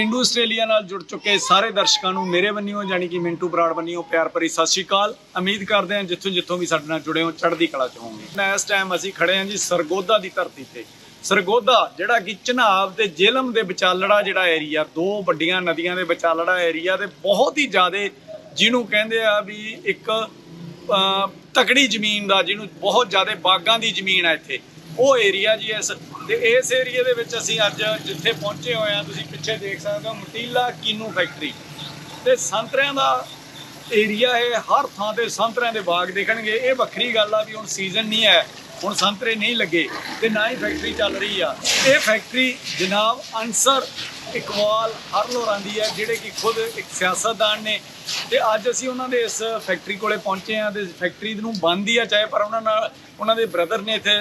ਪਿੰਡੂ Australia ਨਾਲ ਜੁੜ ਚੁੱਕੇ ਸਾਰੇ ਦਰਸ਼ਕਾਂ ਨੂੰ ਮੇਰੇ ਵੱਲੋਂ ਜਾਨੀ ਕਿ ਮਿੰਟੂ ਬਰਾੜ ਵੱਲੋਂ ਪਿਆਰ ਭਰੀ ਸਤਿ ਸ਼੍ਰੀ ਅਕਾਲ। ਉਮੀਦ ਕਰਦੇ ਹਾਂ ਜਿੱਥੋਂ ਜਿੱਥੋਂ ਵੀ ਸਾਡੇ ਨਾਲ ਜੁੜੇ ਹੋ, ਚੜ੍ਹਦੀ ਕਲਾ ਚ ਹੋਵੋਗੇ। ਇਸ ਟਾਈਮ ਅਸੀਂ ਖੜੇ ਹਾਂ ਜੀ ਸਰਗੋਦਾ ਦੀ ਧਰਤੀ ਤੇ। ਸਰਗੋਦਾ, ਜਿਹੜਾ ਕਿ ਚਨਾਬ ਤੇ ਜੇਲਮ ਦੇ ਵਿਚਾਲੜਾ ਜਿਹੜਾ ਏਰੀਆ ਦੋ ਵੱਡੀਆਂ ਨਦੀਆਂ ਦੇ ਵਿਚਾਲੜਾ ਏਰੀਆ ਤੇ ਬਹੁਤ ਹੀ ਜ਼ਿਆਦਾ ਜਿਹਨੂੰ ਕਹਿੰਦੇ ਆ ਵੀ ਇੱਕ, ਅਹ, ਤਕੜੀ ਜ਼ਮੀਨ ਦਾ, ਜਿਹਨੂੰ ਬਹੁਤ ਜ਼ਿਆਦਾ ਬਾਗਾਂ ਦੀ ਜ਼ਮੀਨ ਹੈ ਇੱਥੇ। ਉਹ ਏਰੀਆ ਜੀ ਇਸ ਤੇ ਇਸ ਏਰੀਆ ਦੇ ਵਿੱਚ ਅਸੀਂ ਅੱਜ ਜਿੱਥੇ ਪਹੁੰਚੇ ਹੋਏ ਆ ਤੁਸੀਂ ਪਿੱਛੇ ਦੇਖ ਸਕਦੇ ਹੋ ਮਟੀਲਾ ਕੀਨੂ ਫੈਕਟਰੀ ਤੇ ਸੰਤਰਿਆਂ ਦਾ ਏਰੀਆ ਹੈ ਹਰ ਥਾਂ ਤੇ ਸੰਤਰਿਆਂ ਦੇ ਬਾਗ ਦੇਖਣਗੇ। ਇਹ ਵੱਖਰੀ ਗੱਲ ਆ ਵੀ ਹੁਣ ਸੀਜ਼ਨ ਨਹੀਂ ਹੈ, ਹੁਣ ਸੰਤਰੇ ਨਹੀਂ ਲੱਗੇ ਤੇ ਨਾ ਹੀ ਫੈਕਟਰੀ ਚੱਲ ਰਹੀ ਆ। ਇਹ ਫੈਕਟਰੀ ਜਨਾਬ ਅਨਸਰ ਇਕਬਾਲ ਹਰਲੋਰਾਂ ਦੀ ਹੈ, ਜਿਹੜੇ ਕਿ ਖੁਦ ਇੱਕ ਸਿਆਸਤਦਾਨ ਨੇ। ਤੇ ਅੱਜ ਅਸੀਂ ਉਹਨਾਂ ਦੇ ਇਸ ਫੈਕਟਰੀ ਕੋਲੇ ਪਹੁੰਚੇ ਆ ਤੇ ਫੈਕਟਰੀ ਨੂੰ ਬੰਦ ਹੀ ਆ, ਚਾਹੇ ਪਰ ਉਹਨਾਂ ਨਾਲ ਉਹਨਾਂ ਦੇ ਬ੍ਰਦਰ ਨੇ ਇੱਥੇ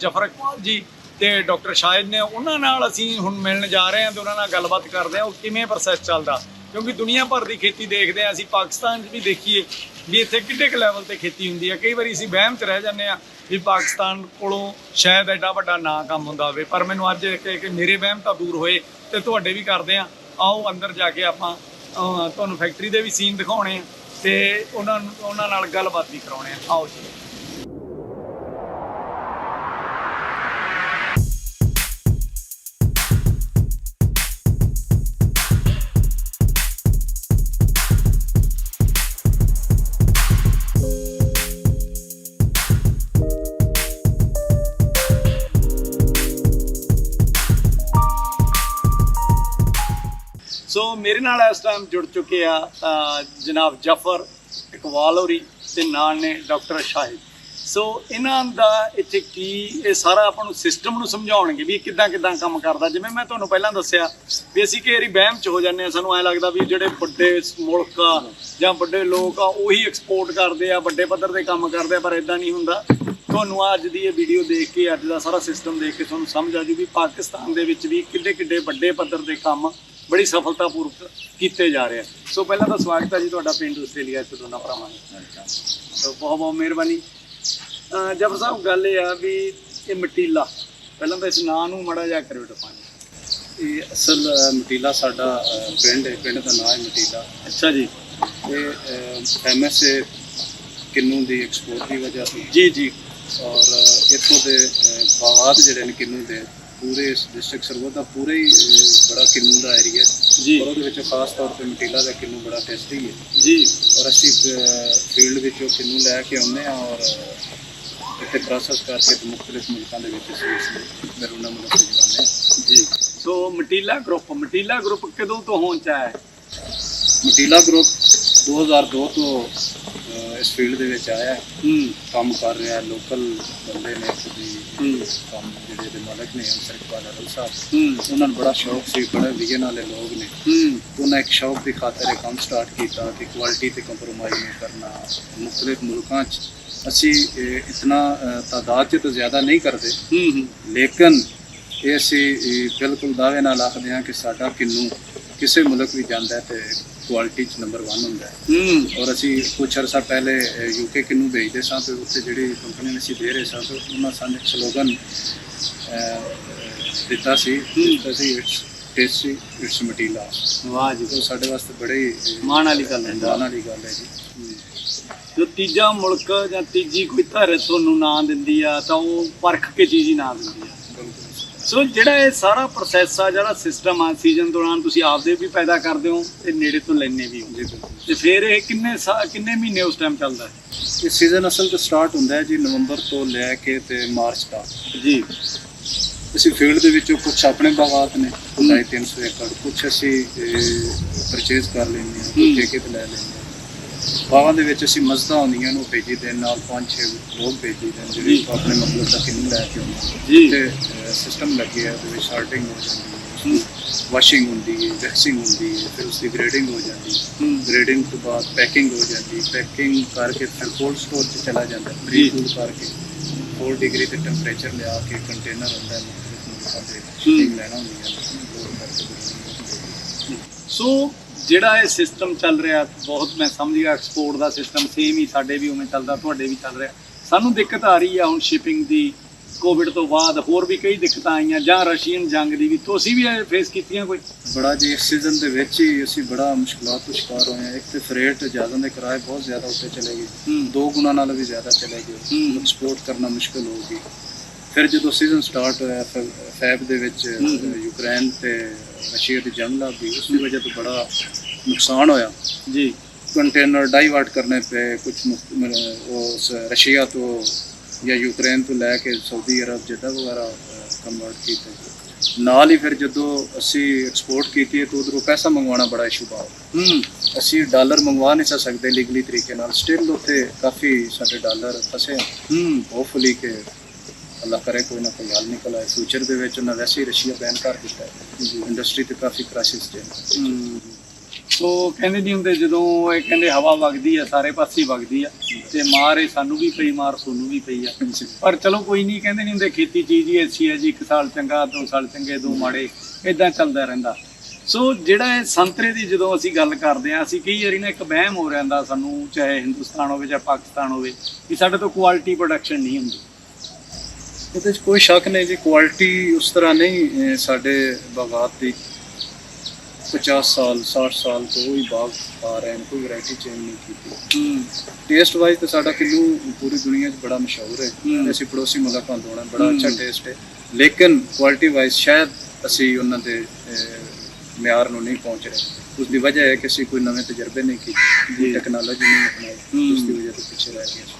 ਜਫਰ ਇਕਬਾਲ ਜੀ ਤੇ ਡਾਕਟਰ ਸ਼ਾਹਿਦ ਨੇ, ਉਹਨਾਂ ਨਾਲ ਅਸੀਂ ਹੁਣ ਮਿਲਣ ਜਾ ਰਹੇ ਹਾਂ ਤੇ ਉਹਨਾਂ ਨਾਲ ਗੱਲਬਾਤ ਕਰਦੇ ਹਾਂ ਉਹ ਕਿਵੇਂ ਪ੍ਰੋਸੈਸ ਚੱਲਦਾ। ਕਿਉਂਕਿ ਦੁਨੀਆ ਭਰ ਦੀ ਖੇਤੀ ਦੇਖਦੇ ਆ ਅਸੀਂ ਪਾਕਿਸਤਾਨ 'ਚ ਵੀ ਦੇਖੀਏ ਵੀ ਇੱਥੇ ਕਿੱਡੇ ਕੁ ਲੈਵਲ ਤੇ ਖੇਤੀ ਹੁੰਦੀ ਹੈ ਕਈ ਵਾਰੀ ਅਸੀਂ ਵਹਿਮ 'ਚ ਰਹਿ ਜਾਂਦੇ ਆ ਵੀ ਪਾਕਿਸਤਾਨ ਕੋਲੋਂ ਸ਼ਾਇਦ ਐਡਾ ਵੱਡਾ ਨਾਂ ਕੰਮ ਹੁੰਦਾ ਹੋਵੇ, ਪਰ ਮੈਨੂੰ ਅੱਜ ਕਿ ਕਿ ਮੇਰੇ ਵਹਿਮ ਤਾਂ ਦੂਰ ਹੋਏ ਤੇ ਤੁਹਾਡੇ ਵੀ ਕਰਦੇ ਆ ਆਓ ਅੰਦਰ ਜਾ ਕੇ ਆਪਾਂ ਤੁਹਾਨੂੰ ਫੈਕਟਰੀ ਦੇ ਵੀ ਸੀਨ ਦਿਖਾਉਣੇ ਆ ਤੇ ਉਹਨਾਂ ਨੂੰ ਉਹਨਾਂ ਨਾਲ ਗੱਲਬਾਤ ਵੀ ਕਰਾਉਣੇ ਆ। ਆਓ ਜੀ। ਮੇਰੇ ਨਾਲ ਇਸ ਟਾਈਮ ਜੁੜ ਚੁੱਕੇ ਆ ਜਨਾਬ ਜਫਰ ਇਕਬਾਲ ਹੋਰੀ ਤੇ ਨਾਲ ਨੇ ਡਾਕਟਰ ਸ਼ਾਹਿਦ। ਸੋ ਇਹਨਾਂ ਦਾ ਇੱਥੇ ਕੀ, ਇਹ ਸਾਰਾ ਆਪਾਂ ਨੂੰ ਸਿਸਟਮ ਨੂੰ ਸਮਝਾਉਣਗੇ ਵੀ ਕਿੱਦਾਂ ਕਿੱਦਾਂ ਕੰਮ ਕਰਦਾ। ਜਿਵੇਂ ਮੈਂ ਤੁਹਾਨੂੰ ਪਹਿਲਾਂ ਦੱਸਿਆ ਵੀ ਅਸੀਂ ਕਈ ਵਾਰੀ ਵਹਿਮ ਚ ਹੋ ਜਾਂਦੇ ਆ ਸਾਨੂੰ ਐ ਲੱਗਦਾ ਵੀ ਜਿਹੜੇ ਵੱਡੇ ਮੁਲਕ ਆ ਜਾਂ ਵੱਡੇ ਲੋਕ ਆ, ਉਹੀ ਐਕਸਪੋਰਟ ਕਰਦੇ ਆ, ਵੱਡੇ ਪੱਧਰ ਤੇ ਕੰਮ ਕਰਦੇ ਆ, ਪਰ ਇਦਾਂ ਨਹੀਂ ਹੁੰਦਾ। ਤੁਹਾਨੂੰ ਅੱਜ ਦੀ ਇਹ ਵੀਡੀਓ ਦੇਖ ਕੇ, ਅੱਜ ਦਾ ਸਾਰਾ ਸਿਸਟਮ ਦੇਖ ਕੇ ਤੁਹਾਨੂੰ ਸਮਝ ਆ ਜੂ ਵੀ ਪਾਕਿਸਤਾਨ ਦੇ ਵਿੱਚ ਵੀ ਕਿੱਡੇ ਕਿੱਡੇ ਵੱਡੇ ਪੱਧਰ ਦੇ ਕੰਮ ਬੜੀ ਸਫਲਤਾਪੂਰਵਕ ਕੀਤੇ ਜਾ ਰਹੇ ਆ। ਸੋ ਪਹਿਲਾਂ ਤਾਂ ਸਵਾਗਤ ਹੈ ਜੀ ਤੁਹਾਡਾ ਪਿੰਡ ਆਸਟ੍ਰੇਲੀਆ ਚ ਦੋਨਾਂ ਭਰਾਵਾਂ ਦਾ। ਸੋ ਬਹੁਤ ਬਹੁਤ ਮਿਹਰਬਾਨੀ। ਜਫਰ ਸਾਹਿਬ ਗੱਲ ਇਹ ਆ ਵੀ ਇਹ ਮਟੀਲਾ ਪਹਿਲਾਂ ਤਾਂ ਇਸ ਨਾਂ ਨੂੰ ਮੜਾ ਜਾ ਕਰਿਓ ਡਿਫਾਈਨ ਇਹ ਅਸਲ ਮਟੀਲਾ ਸਾਡਾ ਪਿੰਡ ਹੈ ਪਿੰਡ ਦਾ ਨਾਮ ਹੈ ਮਟੀਲਾ। ਅੱਛਾ ਜੀ। ਇਹ ਫੇਮਸ ਹੈ ਕਿੰਨੂ ਦੀ ਐਕਸਪੋਰਟ ਦੀ ਵਜ੍ਹਾ ਤੋਂ। ਜੀ ਜੀ। ਔਰ ਇੱਥੋਂ ਦੇ ਬਾਗਾਤ ਜਿਹੜੇ ਨੇ ਕਿੰਨੂ ਦੇ ਪੂਰੇ ਇਸ ਡਿਸਟ੍ਰਿਕਟ ਸਰਵੋਦਾ ਪੂਰੇ ਹੀ ਬੜਾ ਕਿੰਨੂ ਦਾ ਏਰੀਆ ਜੀ। ਔਰ ਉਹਦੇ ਵਿੱਚ ਖਾਸ ਤੌਰ ਤੇ ਮਟੀਲਾ ਦਾ ਕਿੰਨੂ ਬੜਾ ਟੇਸਟੀ ਹੈ ਜੀ। ਔਰ ਅਸੀਂ ਫੀਲਡ ਵਿੱਚੋਂ ਕਿੰਨੂ ਲੈ ਕੇ ਆਉਂਦੇ ਹਾਂ ਔਰ ਇੱਥੇ ਪ੍ਰੋਸੈਸ ਕਰਕੇ ਤੇ ਮੁxtਲਿਫ ਮੁਲਕਾਂ ਦੇ ਵਿੱਚ ਅਸੀਂ ਇਸ ਨੂੰ ਨਰੂਨਾ ਮੁਲਕ ਹਾਂ। ਜੀ। ਸੋ ਮਟੀਲਾ ਗਰੁੱਪ ਮਟੀਲਾ ਗਰੁੱਪ ਕਦੋਂ ਤੋਂ ਹੋਂਦ ਚ ਆਇਆ ਹੈ? ਮਟੀਲਾ ਗਰੁੱਪ 2002 ਤੋਂ ਅਹ, ਇਸ ਫੀਲਡ ਦੇ ਵਿੱਚ ਆਇਆ ਹੈ। ਹੂੰ। ਕੰਮ ਕਰ ਰਿਹਾ ਲੋਕਲ ਬੰਦੇ ਨੇ ਖੁਦੀ ਹੂੰ ਕੰਮ ਜਿਹੜੇ ਦੇ ਮਾਲਕ ਨੇ ਅੰਸਰ ਇਕਬਾਲ ਅਰਲ ਸਾਹਿਬ ਉਹਨਾਂ ਨੂੰ ਬੜਾ ਸ਼ੌਕ ਸੀ ਬੜੇ ਵਿਜਨ ਵਾਲੇ ਲੋਕ ਨੇ। ਉਹਨਾਂ ਇੱਕ ਸ਼ੌਕ ਦੀ ਖਾਤਰ ਇਹ ਕੰਮ ਸਟਾਰਟ ਕੀਤਾ ਕਿ ਕੁਆਲਿਟੀ ਤੇ ਕੰਪਰੋਮਾਈਜ਼ ਨਹੀਂ ਕਰਨਾ ਮੁxtਲਿਫ ਮੁਲਕਾਂ 'ਚ। ਅਸੀਂ ਇਤਨਾ ਤਾਦਾਦ 'ਚ ਤਾਂ ਜ਼ਿਆਦਾ ਨਹੀਂ ਕਰਦੇ। ਲੇਕਿਨ ਇਹ ਅਸੀਂ ਬਿਲਕੁਲ ਦਾਅਵੇ ਨਾਲ ਆਖਦੇ ਹਾਂ ਕਿ ਸਾਡਾ ਕਿੰਨੂ ਕਿਸੇ ਮੁਲਕ ਵੀ ਜਾਂਦਾ ਤੇ ਕੁਆਲਿਟੀ 'ਚ ਨੰਬਰ 1 ਹੁੰਦਾ ਹੈ। ਔਰ ਅਸੀਂ ਕੁਝ ਅਰਸਾ ਪਹਿਲੇ ਯੂਕੇ ਕਿਨੂੰ ਭੇਜਦੇ ਸਾਂ ਤੇ ਉੱਥੇ ਜਿਹੜੀ ਕੰਪਨੀ ਨੇ ਅਸੀਂ ਦੇ ਰਹੇ ਸਾਂ ਤੇ ਉਹਨਾਂ ਸਾਨੂੰ ਇੱਕ ਸਲੋਗਨ ਦਿੱਤਾ ਸੀ ਦਿੱਤਾ ਸੀ ਇਟਸ ਟੇਸਟੀ ਇਟਸ ਮਟੀਲਾ ਵਾਹ ਜੀ। ਉਹ ਸਾਡੇ ਵਾਸਤੇ ਬੜੇ ਮਾਣ ਵਾਲੀ ਗੱਲ ਹੈ। ਮਾਣ ਵਾਲੀ ਗੱਲ ਹੈ ਜੀ। ਜੋ ਤੀਜਾ ਮੁਲਕ ਜਾਂ ਤੀਜੀ ਕੋਈ ਧਰ ਤੁਹਾਨੂੰ ਨਾਂ ਦਿੰਦੀ ਆ ਤਾਂ ਉਹ ਪਰਖ ਕੇ ਚੀਜ਼ ਹੀ ਨਾਂ ਦਿੰਦੀ ਆ। ਸੋ ਜਿਹੜਾ ਇਹ ਸਾਰਾ ਪ੍ਰੋਸੈਸ ਆ ਜਿਹੜਾ ਸਿਸਟਮ ਆ ਸੀਜ਼ਨ ਦੌਰਾਨ ਤੁਸੀਂ ਆਪਦੇ ਵੀ ਪੈਦਾ ਕਰਦੇ ਹੋ ਤੇ ਨੇੜੇ ਤੋਂ ਲੈਣੇ ਵੀ ਹੋ। ਜੀ ਬਿਲਕੁਲ। ਤੇ ਫਿਰ ਇਹ ਕਿੰਨੇ ਕਿੰਨੇ ਮਹੀਨੇ ਉਸ ਟਾਈਮ ਚੱਲਦਾ? ਹੈ ਇਹ ਸੀਜ਼ਨ ਅਸਲ ਤੋਂ ਸਟਾਰਟ ਹੁੰਦਾ ਹੈ ਜੀ ਨਵੰਬਰ ਤੋਂ ਲੈ ਕੇ ਤੇ ਮਾਰਚ ਤੱਕ। ਜੀ। ਅਸੀਂ ਫੀਲਡ ਦੇ ਵਿੱਚੋਂ ਕੁਝ ਆਪਣੇ ਬਾਗਾਤ ਨੇ 250 ਏਕੜ। ਕੁਝ ਅਸੀਂ ਪਰਚੇਜ਼ ਕਰ ਲੈਂਦੇ ਹੂੰ। ਠੇਕੇ ਤੇ ਲੈ ਲੈਂਦੇ ਬਾਗਾਂ ਦੇ ਵਿੱਚ ਅਸੀਂ ਮਸਤਾਂ ਹੁੰਦੀਆਂ ਨੂੰ ਭੇਜੀ ਦੇ ਨਾਲ ਪੰਜ ਛੇ ਲੋਕ ਭੇਜੀ ਦੇ ਜਿਹੜੇ। ਆਪਣੇ ਮਤਲਬ ਦਾ ਕਿੰਨੂੰ ਲੈ ਕੇ ਆਉਂਦੇ। ਜੀ। ਤੇ ਸਿਸਟਮ ਲੱਗੇ ਆ ਉਹਦੇ ਵਿੱਚ ਸ਼ਾਰਟਿੰਗ ਹੋ ਜਾਂਦੀ ਹੂੰ, ਵਾਸ਼ਿੰਗ ਹੁੰਦੀ ਹੈ ਵੈਕਸਿੰਗ ਹੁੰਦੀ ਹੈ ਫਿਰ ਉਸ ਦੀ ਗ੍ਰੇਡਿੰਗ ਹੋ ਜਾਂਦੀ ਹੈ। ਗ੍ਰੇਡਿੰਗ ਤੋਂ ਬਾਅਦ ਪੈਕਿੰਗ ਹੋ ਜਾਂਦੀ ਪੈਕਿੰਗ ਕਰਕੇ ਫਿਰ ਕੋਲਡ ਸਟੋਰ 'ਚ ਚਲਾ ਜਾਂਦਾ। ਪ੍ਰੀ ਕੂਲ ਕਰਕੇ। 4 ਡਿਗਰੀ ਤੇ ਟੈਂਪਰੇਚਰ ਲਿਆ ਕੇ ਕੰਟੇਨਰ ਹੁੰਦਾ ਹੈ ਲੈਣਾ ਹੁੰਦੀ ਹੈ। ਸੋ ਜਿਹੜਾ ਇਹ ਸਿਸਟਮ ਚੱਲ ਰਿਹਾ ਬਹੁਤ ਮੈਂ ਸਮਝ ਗਿਆ ਐਕਸਪੋਰਟ ਦਾ ਸਿਸਟਮ ਸੇਮ ਹੀ ਸਾਡੇ ਵੀ ਉਵੇਂ ਚੱਲਦਾ ਤੁਹਾਡੇ ਵੀ ਚੱਲ ਰਿਹਾ। ਸਾਨੂੰ ਦਿੱਕਤ ਆ ਰਹੀ ਆ ਹੁਣ ਸ਼ਿਪਿੰਗ ਦੀ ਕੋਵਿਡ ਤੋਂ ਬਾਅਦ ਹੋਰ ਵੀ ਕਈ ਦਿੱਕਤਾਂ ਆਈਆਂ ਜਾਂ ਰਸ਼ੀਅਨ ਜੰਗ ਦੀ ਵੀ। ਤੁਸੀਂ ਵੀ ਫੇਸ ਕੀਤੀਆਂ ਕੋਈ? ਬੜਾ ਜੀ ਇਸ ਸੀਜ਼ਨ ਦੇ ਵਿੱਚ ਹੀ ਅਸੀਂ ਬੜਾ ਮੁਸ਼ਕਲਾਂ ਤੋਂ ਸ਼ਿਕਾਰ ਹੋਏ ਹਾਂ। ਇੱਕ ਤੇ ਫਰੇਟ ਜਹਾਜ਼ਾਂ ਦੇ ਕਿਰਾਏ ਬਹੁਤ ਜ਼ਿਆਦਾ ਉੱਤੇ ਚਲੇ ਗਏ। ਦੋ ਗੁਣਾ ਨਾਲ ਵੀ ਜ਼ਿਆਦਾ ਚਲੇ ਗਏ। ਐਕਸਪੋਰਟ ਕਰਨਾ ਮੁਸ਼ਕਲ ਹੋ ਗਈ। ਫਿਰ ਜਦੋਂ ਸੀਜ਼ਨ ਸਟਾਰਟ ਹੋਇਆ ਫੈਬ ਦੇ ਵਿੱਚ। ਯੂਕਰੇਨ ਤੇ ਰਸ਼ੀਆ ਦੀ ਜੰਗ ਲੱਗ ਗਈ ਉਸ ਦੀ ਵਜ੍ਹਾ ਤੋਂ ਬੜਾ ਨੁਕਸਾਨ ਹੋਇਆ। ਜੀ। ਕੰਟੇਨਰ ਡਾਈਵਰਟ ਕਰਨੇ ਪਏ ਕੁਝ ਉਸ ਰਸ਼ੀਆ ਤੋਂ ਜਾਂ ਯੂਕਰੇਨ ਤੋਂ ਲੈ ਕੇ ਸਾਊਦੀ ਅਰਬ ਜਿੱਦਾਂ ਵਗੈਰਾ ਕਨਵਰਟ ਕੀਤੇ। ਨਾਲ ਹੀ ਫਿਰ ਜਦੋਂ ਅਸੀਂ ਐਕਸਪੋਰਟ ਕੀਤੀ ਤਾਂ ਉਧਰੋਂ ਪੈਸਾ ਮੰਗਵਾਉਣਾ ਬੜਾ ਇਸ਼ੂ ਬਾਅਦ ਹੂੰ। ਅਸੀਂ ਡਾਲਰ ਮੰਗਵਾ ਨਹੀਂ ਸਕਦੇ ਲੀਗਲੀ ਤਰੀਕੇ ਨਾਲ। ਸਟਿਲ ਉੱਥੇ ਕਾਫੀ ਸਾਡੇ ਡਾਲਰ ਫਸੇ ਹੂੰ। ਹੋਪਫੁਲੀ ਕਿ ਅੱਲਾ ਕਰੇ ਕੋਈ ਨਾ ਕੋਈ ਹੱਲ ਨਿਕਲ ਆਏ। ਫਿਊਚਰ ਦੇ ਵਿੱਚ ਉਹਨਾਂ ਵੈਸੇ ਹੀ ਰਸ਼ੀਆ ਬੈਨ ਕਰ ਦਿੱਤਾ ਹੈ। ਇੰਡਸਟਰੀ ਤੇ ਕਾਫੀ ਕ੍ਰਾਈਸਿਸ ਜੇ। ਸੋ ਕਹਿੰਦੇ ਨਹੀਂ ਹੁੰਦੇ ਜਦੋਂ ਇਹ ਕਹਿੰਦੇ ਹਵਾ ਵਗਦੀ ਆ ਸਾਰੇ ਪਾਸੇ ਵਗਦੀ ਆ ਤੇ ਮਾਰ ਇਹ ਸਾਨੂੰ ਵੀ ਪਈ ਮਾਰ ਸੋਨੂੰ ਵੀ ਪਈ ਆ। ਪਰ ਚਲੋ ਕੋਈ ਨਹੀਂ ਕਹਿੰਦੇ ਨਹੀਂ ਹੁੰਦੇ ਖੇਤੀ ਚੀਜ਼ ਹੀ ਐਸੀ ਹੈ ਜੀ ਇੱਕ ਸਾਲ ਚੰਗਾ ਦੋ ਸਾਲ ਚੰਗੇ ਦੋ ਮਾੜੇ ਇਦਾਂ ਚੱਲਦਾ ਰਹਿੰਦਾ। ਸੋ ਜਿਹੜਾ ਇਹ ਸੰਤਰੇ ਦੀ ਜਦੋਂ ਅਸੀਂ ਗੱਲ ਕਰਦੇ ਆ ਅਸੀਂ ਕਈ ਵਾਰੀ ਨਾ ਇੱਕ ਵਹਿਮ ਹੋ ਰਹਿੰਦਾ ਸਾਨੂੰ ਚਾਹੇ ਹਿੰਦੁਸਤਾਨ ਹੋਵੇ ਜਾਂ ਪਾਕਿਸਤਾਨ ਹੋਵੇ ਕਿ ਸਾਡੇ ਤੋਂ ਕੁਆਲਿਟੀ ਪ੍ਰੋਡਕਸ਼ਨ ਨਹੀਂ ਹੁੰਦੀ। ਇਹਦੇ 'ਚ ਕੋਈ ਸ਼ੱਕ ਨਹੀਂ ਜੀ ਕੁਆਲਿਟੀ ਉਸ ਤਰ੍ਹਾਂ ਨਹੀਂ ਸਾਡੇ ਬਾਗਾਤ ਦੀ 50 ਸਾਲ 60 ਸਾਲ ਤੋਂ ਹੀ ਬਾਗ ਆ ਰਹੇ ਹਨ ਕੋਈ ਵੈਰਾਈਟੀ ਚੇਂਜ ਨਹੀਂ ਕੀਤੀ ਟੇਸਟ ਵਾਈਜ਼ ਤਾਂ ਸਾਡਾ ਕਿੰਨੂ ਪੂਰੀ ਦੁਨੀਆ 'ਚ ਬੜਾ ਮਸ਼ਹੂਰ ਹੈ। ਅਸੀਂ ਪੜੋਸੀ ਮੁਲਕਾਂ ਤੋਂ ਹਾਂ ਬੜਾ। ਅੱਛਾ ਟੇਸਟ ਹੈ ਲੇਕਿਨ ਕੁਆਲਿਟੀ ਵਾਈਜ਼ ਸ਼ਾਇਦ ਅਸੀਂ ਉਹਨਾਂ ਦੇ ਮਿਆਰ ਨੂੰ ਨਹੀਂ ਪਹੁੰਚ ਰਹੇ ਉਸ ਦੀ ਵਜ੍ਹਾ ਹੈ ਕਿ ਅਸੀਂ ਕੋਈ ਨਵੇਂ ਤਜਰਬੇ ਨਹੀਂ ਜੀ। ਕੀਤੇ ਟੈਕਨੋਲੋਜੀ ਨਹੀਂ ਅਪਣਾਈ। ਉਸ ਦੀ ਵਜ੍ਹਾ ਤੋਂ ਪਿੱਛੇ ਰਹਿ ਗਏ।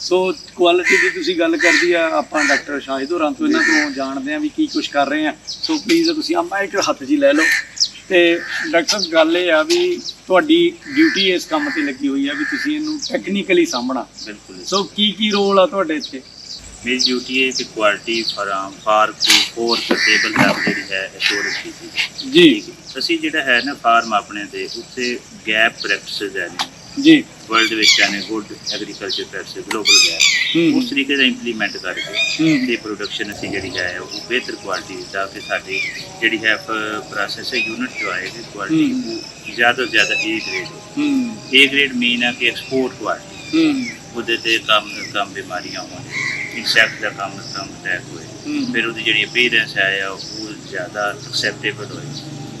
ਸੋ ਕੁਆਲਿਟੀ ਦੀ ਤੁਸੀਂ ਗੱਲ ਕਰਦੀ ਆ ਆਪਾਂ ਡਾਕਟਰ ਸ਼ਾਹਿਦ ਹੋਰਾਂ ਤੋਂ ਇਹਨਾਂ ਤੋਂ ਜਾਣਦੇ ਆ ਵੀ ਕੀ ਕੁਝ ਕਰ ਰਹੇ ਆ। ਸੋ ਪਲੀਜ਼ ਤੁਸੀਂ ਆ ਮਾਈਕ ਹੱਥ ਹੀ ਲੈ ਲਓ। ਤੇ ਡਾਕਟਰ ਸਾਹਿਬ ਗੱਲ ਇਹ ਆ ਵੀ ਤੁਹਾਡੀ ਡਿਊਟੀ ਇਸ ਕੰਮ ਤੇ ਲੱਗੀ ਹੋਈ ਆ ਵੀ ਤੁਸੀਂ ਇਹਨੂੰ ਟੈਕਨੀਕਲੀ ਸਾਂਭਣਾ। ਬਿਲਕੁਲ। ਸੋ ਕੀ ਕੀ ਰੋਲ ਆ ਤੁਹਾਡੇ ਇੱਥੇ? ਮੇਰੀ ਡਿਊਟੀ ਹੈ ਕਿ quality farm for for table health ਜਿਹੜੀ ਹੈ ਅਸ਼ੋਰੈਂਸ ਕੀਤੀ ਜੀ। ਅਸੀਂ ਜਿਹੜਾ ਹੈ ਨਾ ਫਾਰਮ ਆਪਣੇ ਦੇ ਉੱਥੇ ਗੈਪ ਪ੍ਰੈਕਟਿਸਸ ਹੈ ਜੀ। ਵਰਲਡ ਵਿੱਚ ਹੈ ਨੇ good agriculture practice global GAP ਉਸ ਤਰੀਕੇ ਦਾ ਇੰਪਲੀਮੈਂਟ ਕਰਕੇ ਤੇ ਪ੍ਰੋਡਕਸ਼ਨ ਅਸੀਂ ਜਿਹੜੀ ਹੈ ਉਹ ਬਿਹਤਰ ਕੁਆਲਿਟੀ ਦਾ ਕਿ ਸਾਡੀ ਜਿਹੜੀ ਹੈ ਪ੍ਰੋਸੈਸ ਯੂਨਿਟ ਜੋ ਹੈ। ਕੁਆਲਿਟੀ ਜ਼ਿਆਦਾ ਤੋਂ ਜ਼ਿਆਦਾ ਏ ਗ੍ਰੇਡ ਏ ਗ੍ਰੇਡ ਮੀਨ ਹੈ ਕਿ ਐਕਸਪੋਰਟ ਕੁਆਲਿਟੀ ਉਹਦੇ ਤੇ ਕੰਮ ਕੰਮ ਬਿਮਾਰੀਆਂ ਹੋਣ ਇਨਸੈਕਟ ਦਾ ਕੰਮ ਕੰਮ ਅਟੈਕ ਹੋਏ। ਫਿਰ ਉਹਦੀ ਜਿਹੜੀ ਅਪੀਅਰੈਂਸ ਹੈ ਆ ਉਹ ਜ਼ਿਆਦਾ ਐਕਸੈਪਟੇਬਲ ਹੋਏ।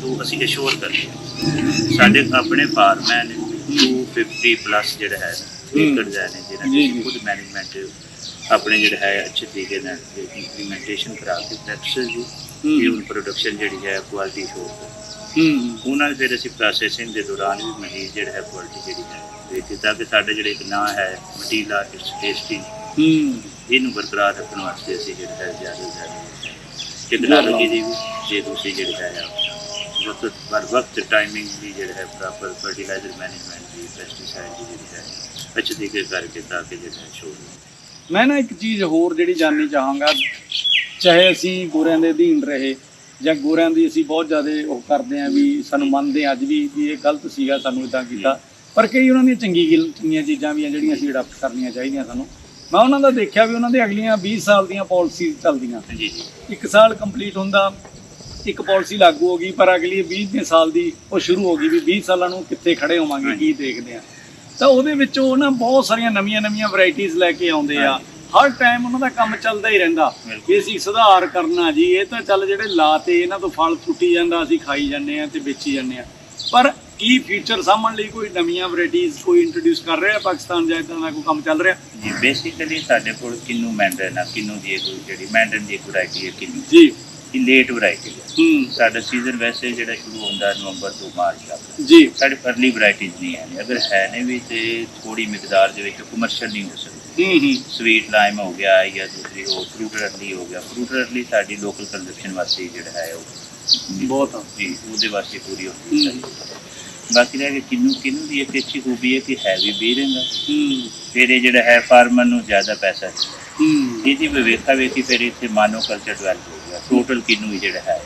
ਤੋਂ ਅਸੀਂ ਅਸ਼ੋਰ ਕਰਦੇ ਹਾਂ ਸਾਡੇ ਆਪਣੇ ਫਾਰਮੈਨ 250 ਪਲੱਸ ਜਿਹੜਾ ਹੈ ਜਿਹਨਾਂ ਦੀ। ਖੁਦ ਮੈਨੇਜਮੈਂਟ ਆਪਣੇ ਜਿਹੜਾ ਹੈ ਅੱਛੇ ਤਰੀਕੇ ਨਾਲ ਇੰਪਲੀਮੈਂਟੇਸ਼ਨ ਕਰਾ ਕੇ ਪ੍ਰੈਕਟਿਸ ਜੀ ਇਹ ਹੂੰ ਉਹ ਪ੍ਰੋਡਕਸ਼ਨ ਜਿਹੜੀ ਹੈ ਕੁਆਲਿਟੀ ਸ਼ੋਰ ਹੂੰ ਉਹਨਾਂ ਦੇ ਫਿਰ ਅਸੀਂ ਪ੍ਰੋਸੈਸਿੰਗ ਦੇ ਦੌਰਾਨ ਵੀ ਮਰੀਜ਼ ਜਿਹੜਾ ਹੈ ਕੁਆਲਿਟੀ ਜਿਹੜੀ ਹੈ ਦੇਖੀ ਤਾਂ ਕਿ ਸਾਡੇ ਜਿਹੜੇ ਇੱਕ ਨਾਂ ਹੈ ਮਟੀਲਾ ਇਟਸ ਟੇਸਟੀ ਹੂੰ। ਇਹਨੂੰ ਬਰਕਰਾਰ ਰੱਖਣ ਵਾਸਤੇ ਅਸੀਂ ਜਿਹੜਾ ਹੈ ਜ਼ਿਆਦਾ ਜ਼ਿਆਦਾ ਟੈਕਨੋਲੋਜੀ ਦੀ ਵੀ ਜੇ ਤੁਸੀਂ ਜਿਹੜਾ ਹੈ ਆ, ਵਕਤ ਪਰ ਵਕਤ ਟਾਈਮਿੰਗ ਦੀ ਜਿਹੜਾ ਹੈ ਪ੍ਰੋਪਰ ਫਰਟੀਲਾਈਜ਼ਰ ਮੈਨੇਜਮੈਂਟ ਦੀ ਪੈਸਟੀਸਾਈਡ ਦੀ ਜਿਹੜੀ ਹੈ ਅੱਛੇ ਤਰੀਕੇ ਕਰਕੇ ਤਾਂ ਕਿ ਜਿਹੜਾ ਹੈ ਸ਼ੋਰ ਮੈਂ ਨਾ ਇੱਕ ਚੀਜ਼ ਹੋਰ ਜਿਹੜੀ ਜਾਣਨੀ ਚਾਹਾਂਗਾ ਚਾਹੇ ਅਸੀਂ ਗੋਰਿਆਂ ਦੇ ਅਧੀਨ ਰਹੇ ਜਾਂ ਗੋਰਿਆਂ ਦੀ ਅਸੀਂ ਬਹੁਤ ਜ਼ਿਆਦਾ ਉਹ ਕਰਦੇ ਆਂ ਵੀ ਸਾਨੂੰ ਮੰਨਦੇ ਹਾਂ ਅੱਜ ਵੀ ਵੀ ਇਹ ਗਲਤ ਸੀਗਾ ਸਾਨੂੰ ਇਦਾਂ ਕੀਤਾ। ਪਰ ਕਈ ਉਹਨਾਂ ਦੀਆਂ ਚੰਗੀ ਗਿਲ ਚੰਗੀਆਂ ਚੀਜ਼ਾਂ ਵੀ ਆ ਜਿਹੜੀਆਂ ਅਸੀਂ ਅਡਾਪਟ ਕਰਨੀਆਂ ਚਾਹੀਦੀਆਂ ਸਾਨੂੰ। ਮੈਂ ਉਹਨਾਂ ਦਾ ਦੇਖਿਆ ਵੀ ਉਹਨਾਂ ਦੇ ਅਗਲੀਆਂ 20 ਸਾਲ ਦੀਆਂ ਪਾਲਿਸੀਜ਼ ਚੱਲਦੀਆਂ। ਜੀ ਜੀ। ਇੱਕ ਸਾਲ ਕੰਪਲੀਟ ਹੁੰਦਾ ਇੱਕ ਪਾਲਿਸੀ ਲਾਗੂ ਹੋ ਗਈ ਪਰ ਅਗਲੀ 20 ਦੇ ਸਾਲ ਦੀ ਉਹ ਸ਼ੁਰੂ ਹੋ ਗਈ ਵੀ 20 ਸਾਲਾਂ ਨੂੰ ਕਿੱਥੇ ਖੜੇ ਹੋਵਾਂਗੇ ਕੀ ਦੇਖਦੇ ਆ ਤਾਂ ਉਹਦੇ ਵਿੱਚ ਉਹ ਨਾ ਬਹੁਤ ਸਾਰੀਆਂ ਨਵੀਆਂ-ਨਵੀਆਂ ਵੈਰਾਈਟੀਆਂ ਲੈ ਕੇ ਆਉਂਦੇ ਆ। ਹਰ ਟਾਈਮ ਉਹਨਾਂ ਦਾ ਕੰਮ ਚੱਲਦਾ ਹੀ ਰਹਿੰਦਾ। ਵੀ ਅਸੀਂ ਸੁਧਾਰ ਕਰਨਾ ਜੀ ਇਹ ਤਾਂ ਚੱਲ ਜਿਹੜੇ ਲਾਤੇ ਇਹਨਾਂ ਤੋਂ ਫਲ ਟੁੱਟੀ ਜਾਂਦਾ ਅਸੀਂ ਖਾਈ ਜਾਂਦੇ ਆ ਤੇ ਵੇਚੀ ਜਾਂਦੇ ਆ ਪਰ ਕੀ ਫਿਊਚਰ ਸਾਹਮਣ ਲਈ ਕੋਈ ਨਵੀਆਂ ਵੈਰਾਈਟੀਆਂ ਕੋਈ ਇੰਟਰੋਡਿਊਸ ਕਰ ਰਿਹਾ ਪਾਕਿਸਤਾਨ ਜਾਂ ਇਦਾਂ ਦਾ ਕੋਈ ਕੰਮ ਚੱਲ ਰਿਹਾ? ਜੀ ਬੇਸਿਕਲੀ ਸਾਡੇ ਕੋਲ ਕਿੰਨੂ ਮੈਂਡਨ ਆ ਕਿੰਨੂ ਦੀ ਜਿਹੜੀ ਮੈਂਡਨ ਦੀ ਵੈਰਾਈਟੀ ਹੈ ਕਿੰਨੂ? ਜੀ। ਇਹ ਲੇਟ ਵੈਰਾਈਟੀ ਹੈ। ਹੂੰ। ਸਾਡਾ ਸੀਜ਼ਨ ਵੈਸੇ ਜਿਹੜਾ ਸ਼ੁਰੂ ਹੁੰਦਾ ਨਵੰਬਰ ਤੋਂ ਮਾਰਚ ਤੱਕ। ਜੀ। ਸਾਡੇ ਅਰਲੀ ਵੈਰਾਈਟੀਜ਼ ਨਹੀਂ ਹੈ ਅਗਰ ਹੈ ਨੇ ਵੀ ਤੇ ਥੋੜੀ ਮਿਕਦਾਰ ਦੇ ਵਿੱਚ ਕਮਰਸ਼ੀਅਲ ਨਹੀਂ ਹੋ ਸਕਦੀ। ਹੂੰ ਹੂੰ। ਸਵੀਟ ਲਾਈਮ ਹੋ ਗਿਆ ਜਾਂ ਦੂਸਰੀ ਹੋ ਫਰੂਟ ਅਰਲੀ ਹੋ ਗਿਆ। ਫਰੂਟ ਅਰਲੀ ਸਾਡੀ ਲੋਕਲ ਕੰਜ਼ਪਸ਼ਨ ਵਾਸਤੇ ਹੀ ਜਿਹੜਾ ਹੈ ਉਹ ਬਹੁਤ। ਜੀ ਉਹਦੇ ਵਾਸਤੇ ਪੂਰੀ ਹੁੰਦੀ ਹੂੰ। ਹੈ। ਬਾਕੀ ਰਹਿ ਗਿਆ ਕਿੰਨੂ ਕਿੰਨੂ ਦੀ ਇੱਕ ਅੱਛੀ ਖੂਬੀ ਹੈ ਕਿ ਹੈਵੀ ਬੀਰਿੰਗ ਹੂੰ ਫਿਰ ਇਹ ਜਿਹੜਾ ਹੈ ਫਾਰਮਰ ਨੂੰ ਜ਼ਿਆਦਾ ਪੈਸਾ। ਹੂੰ। ਇਹਦੀ ਵਿਵੇਕਾ ਵੇਖੀ ਫਿਰ ਇੱਥੇ ਮਾਨੋ ਕਲਚਰ ਡਿਵੈਲਪ ਹੋ ਗਿਆ ਟੋਟਲ ਕਿੰਨੂ ਹੀ ਜਿਹੜਾ ਹੈ।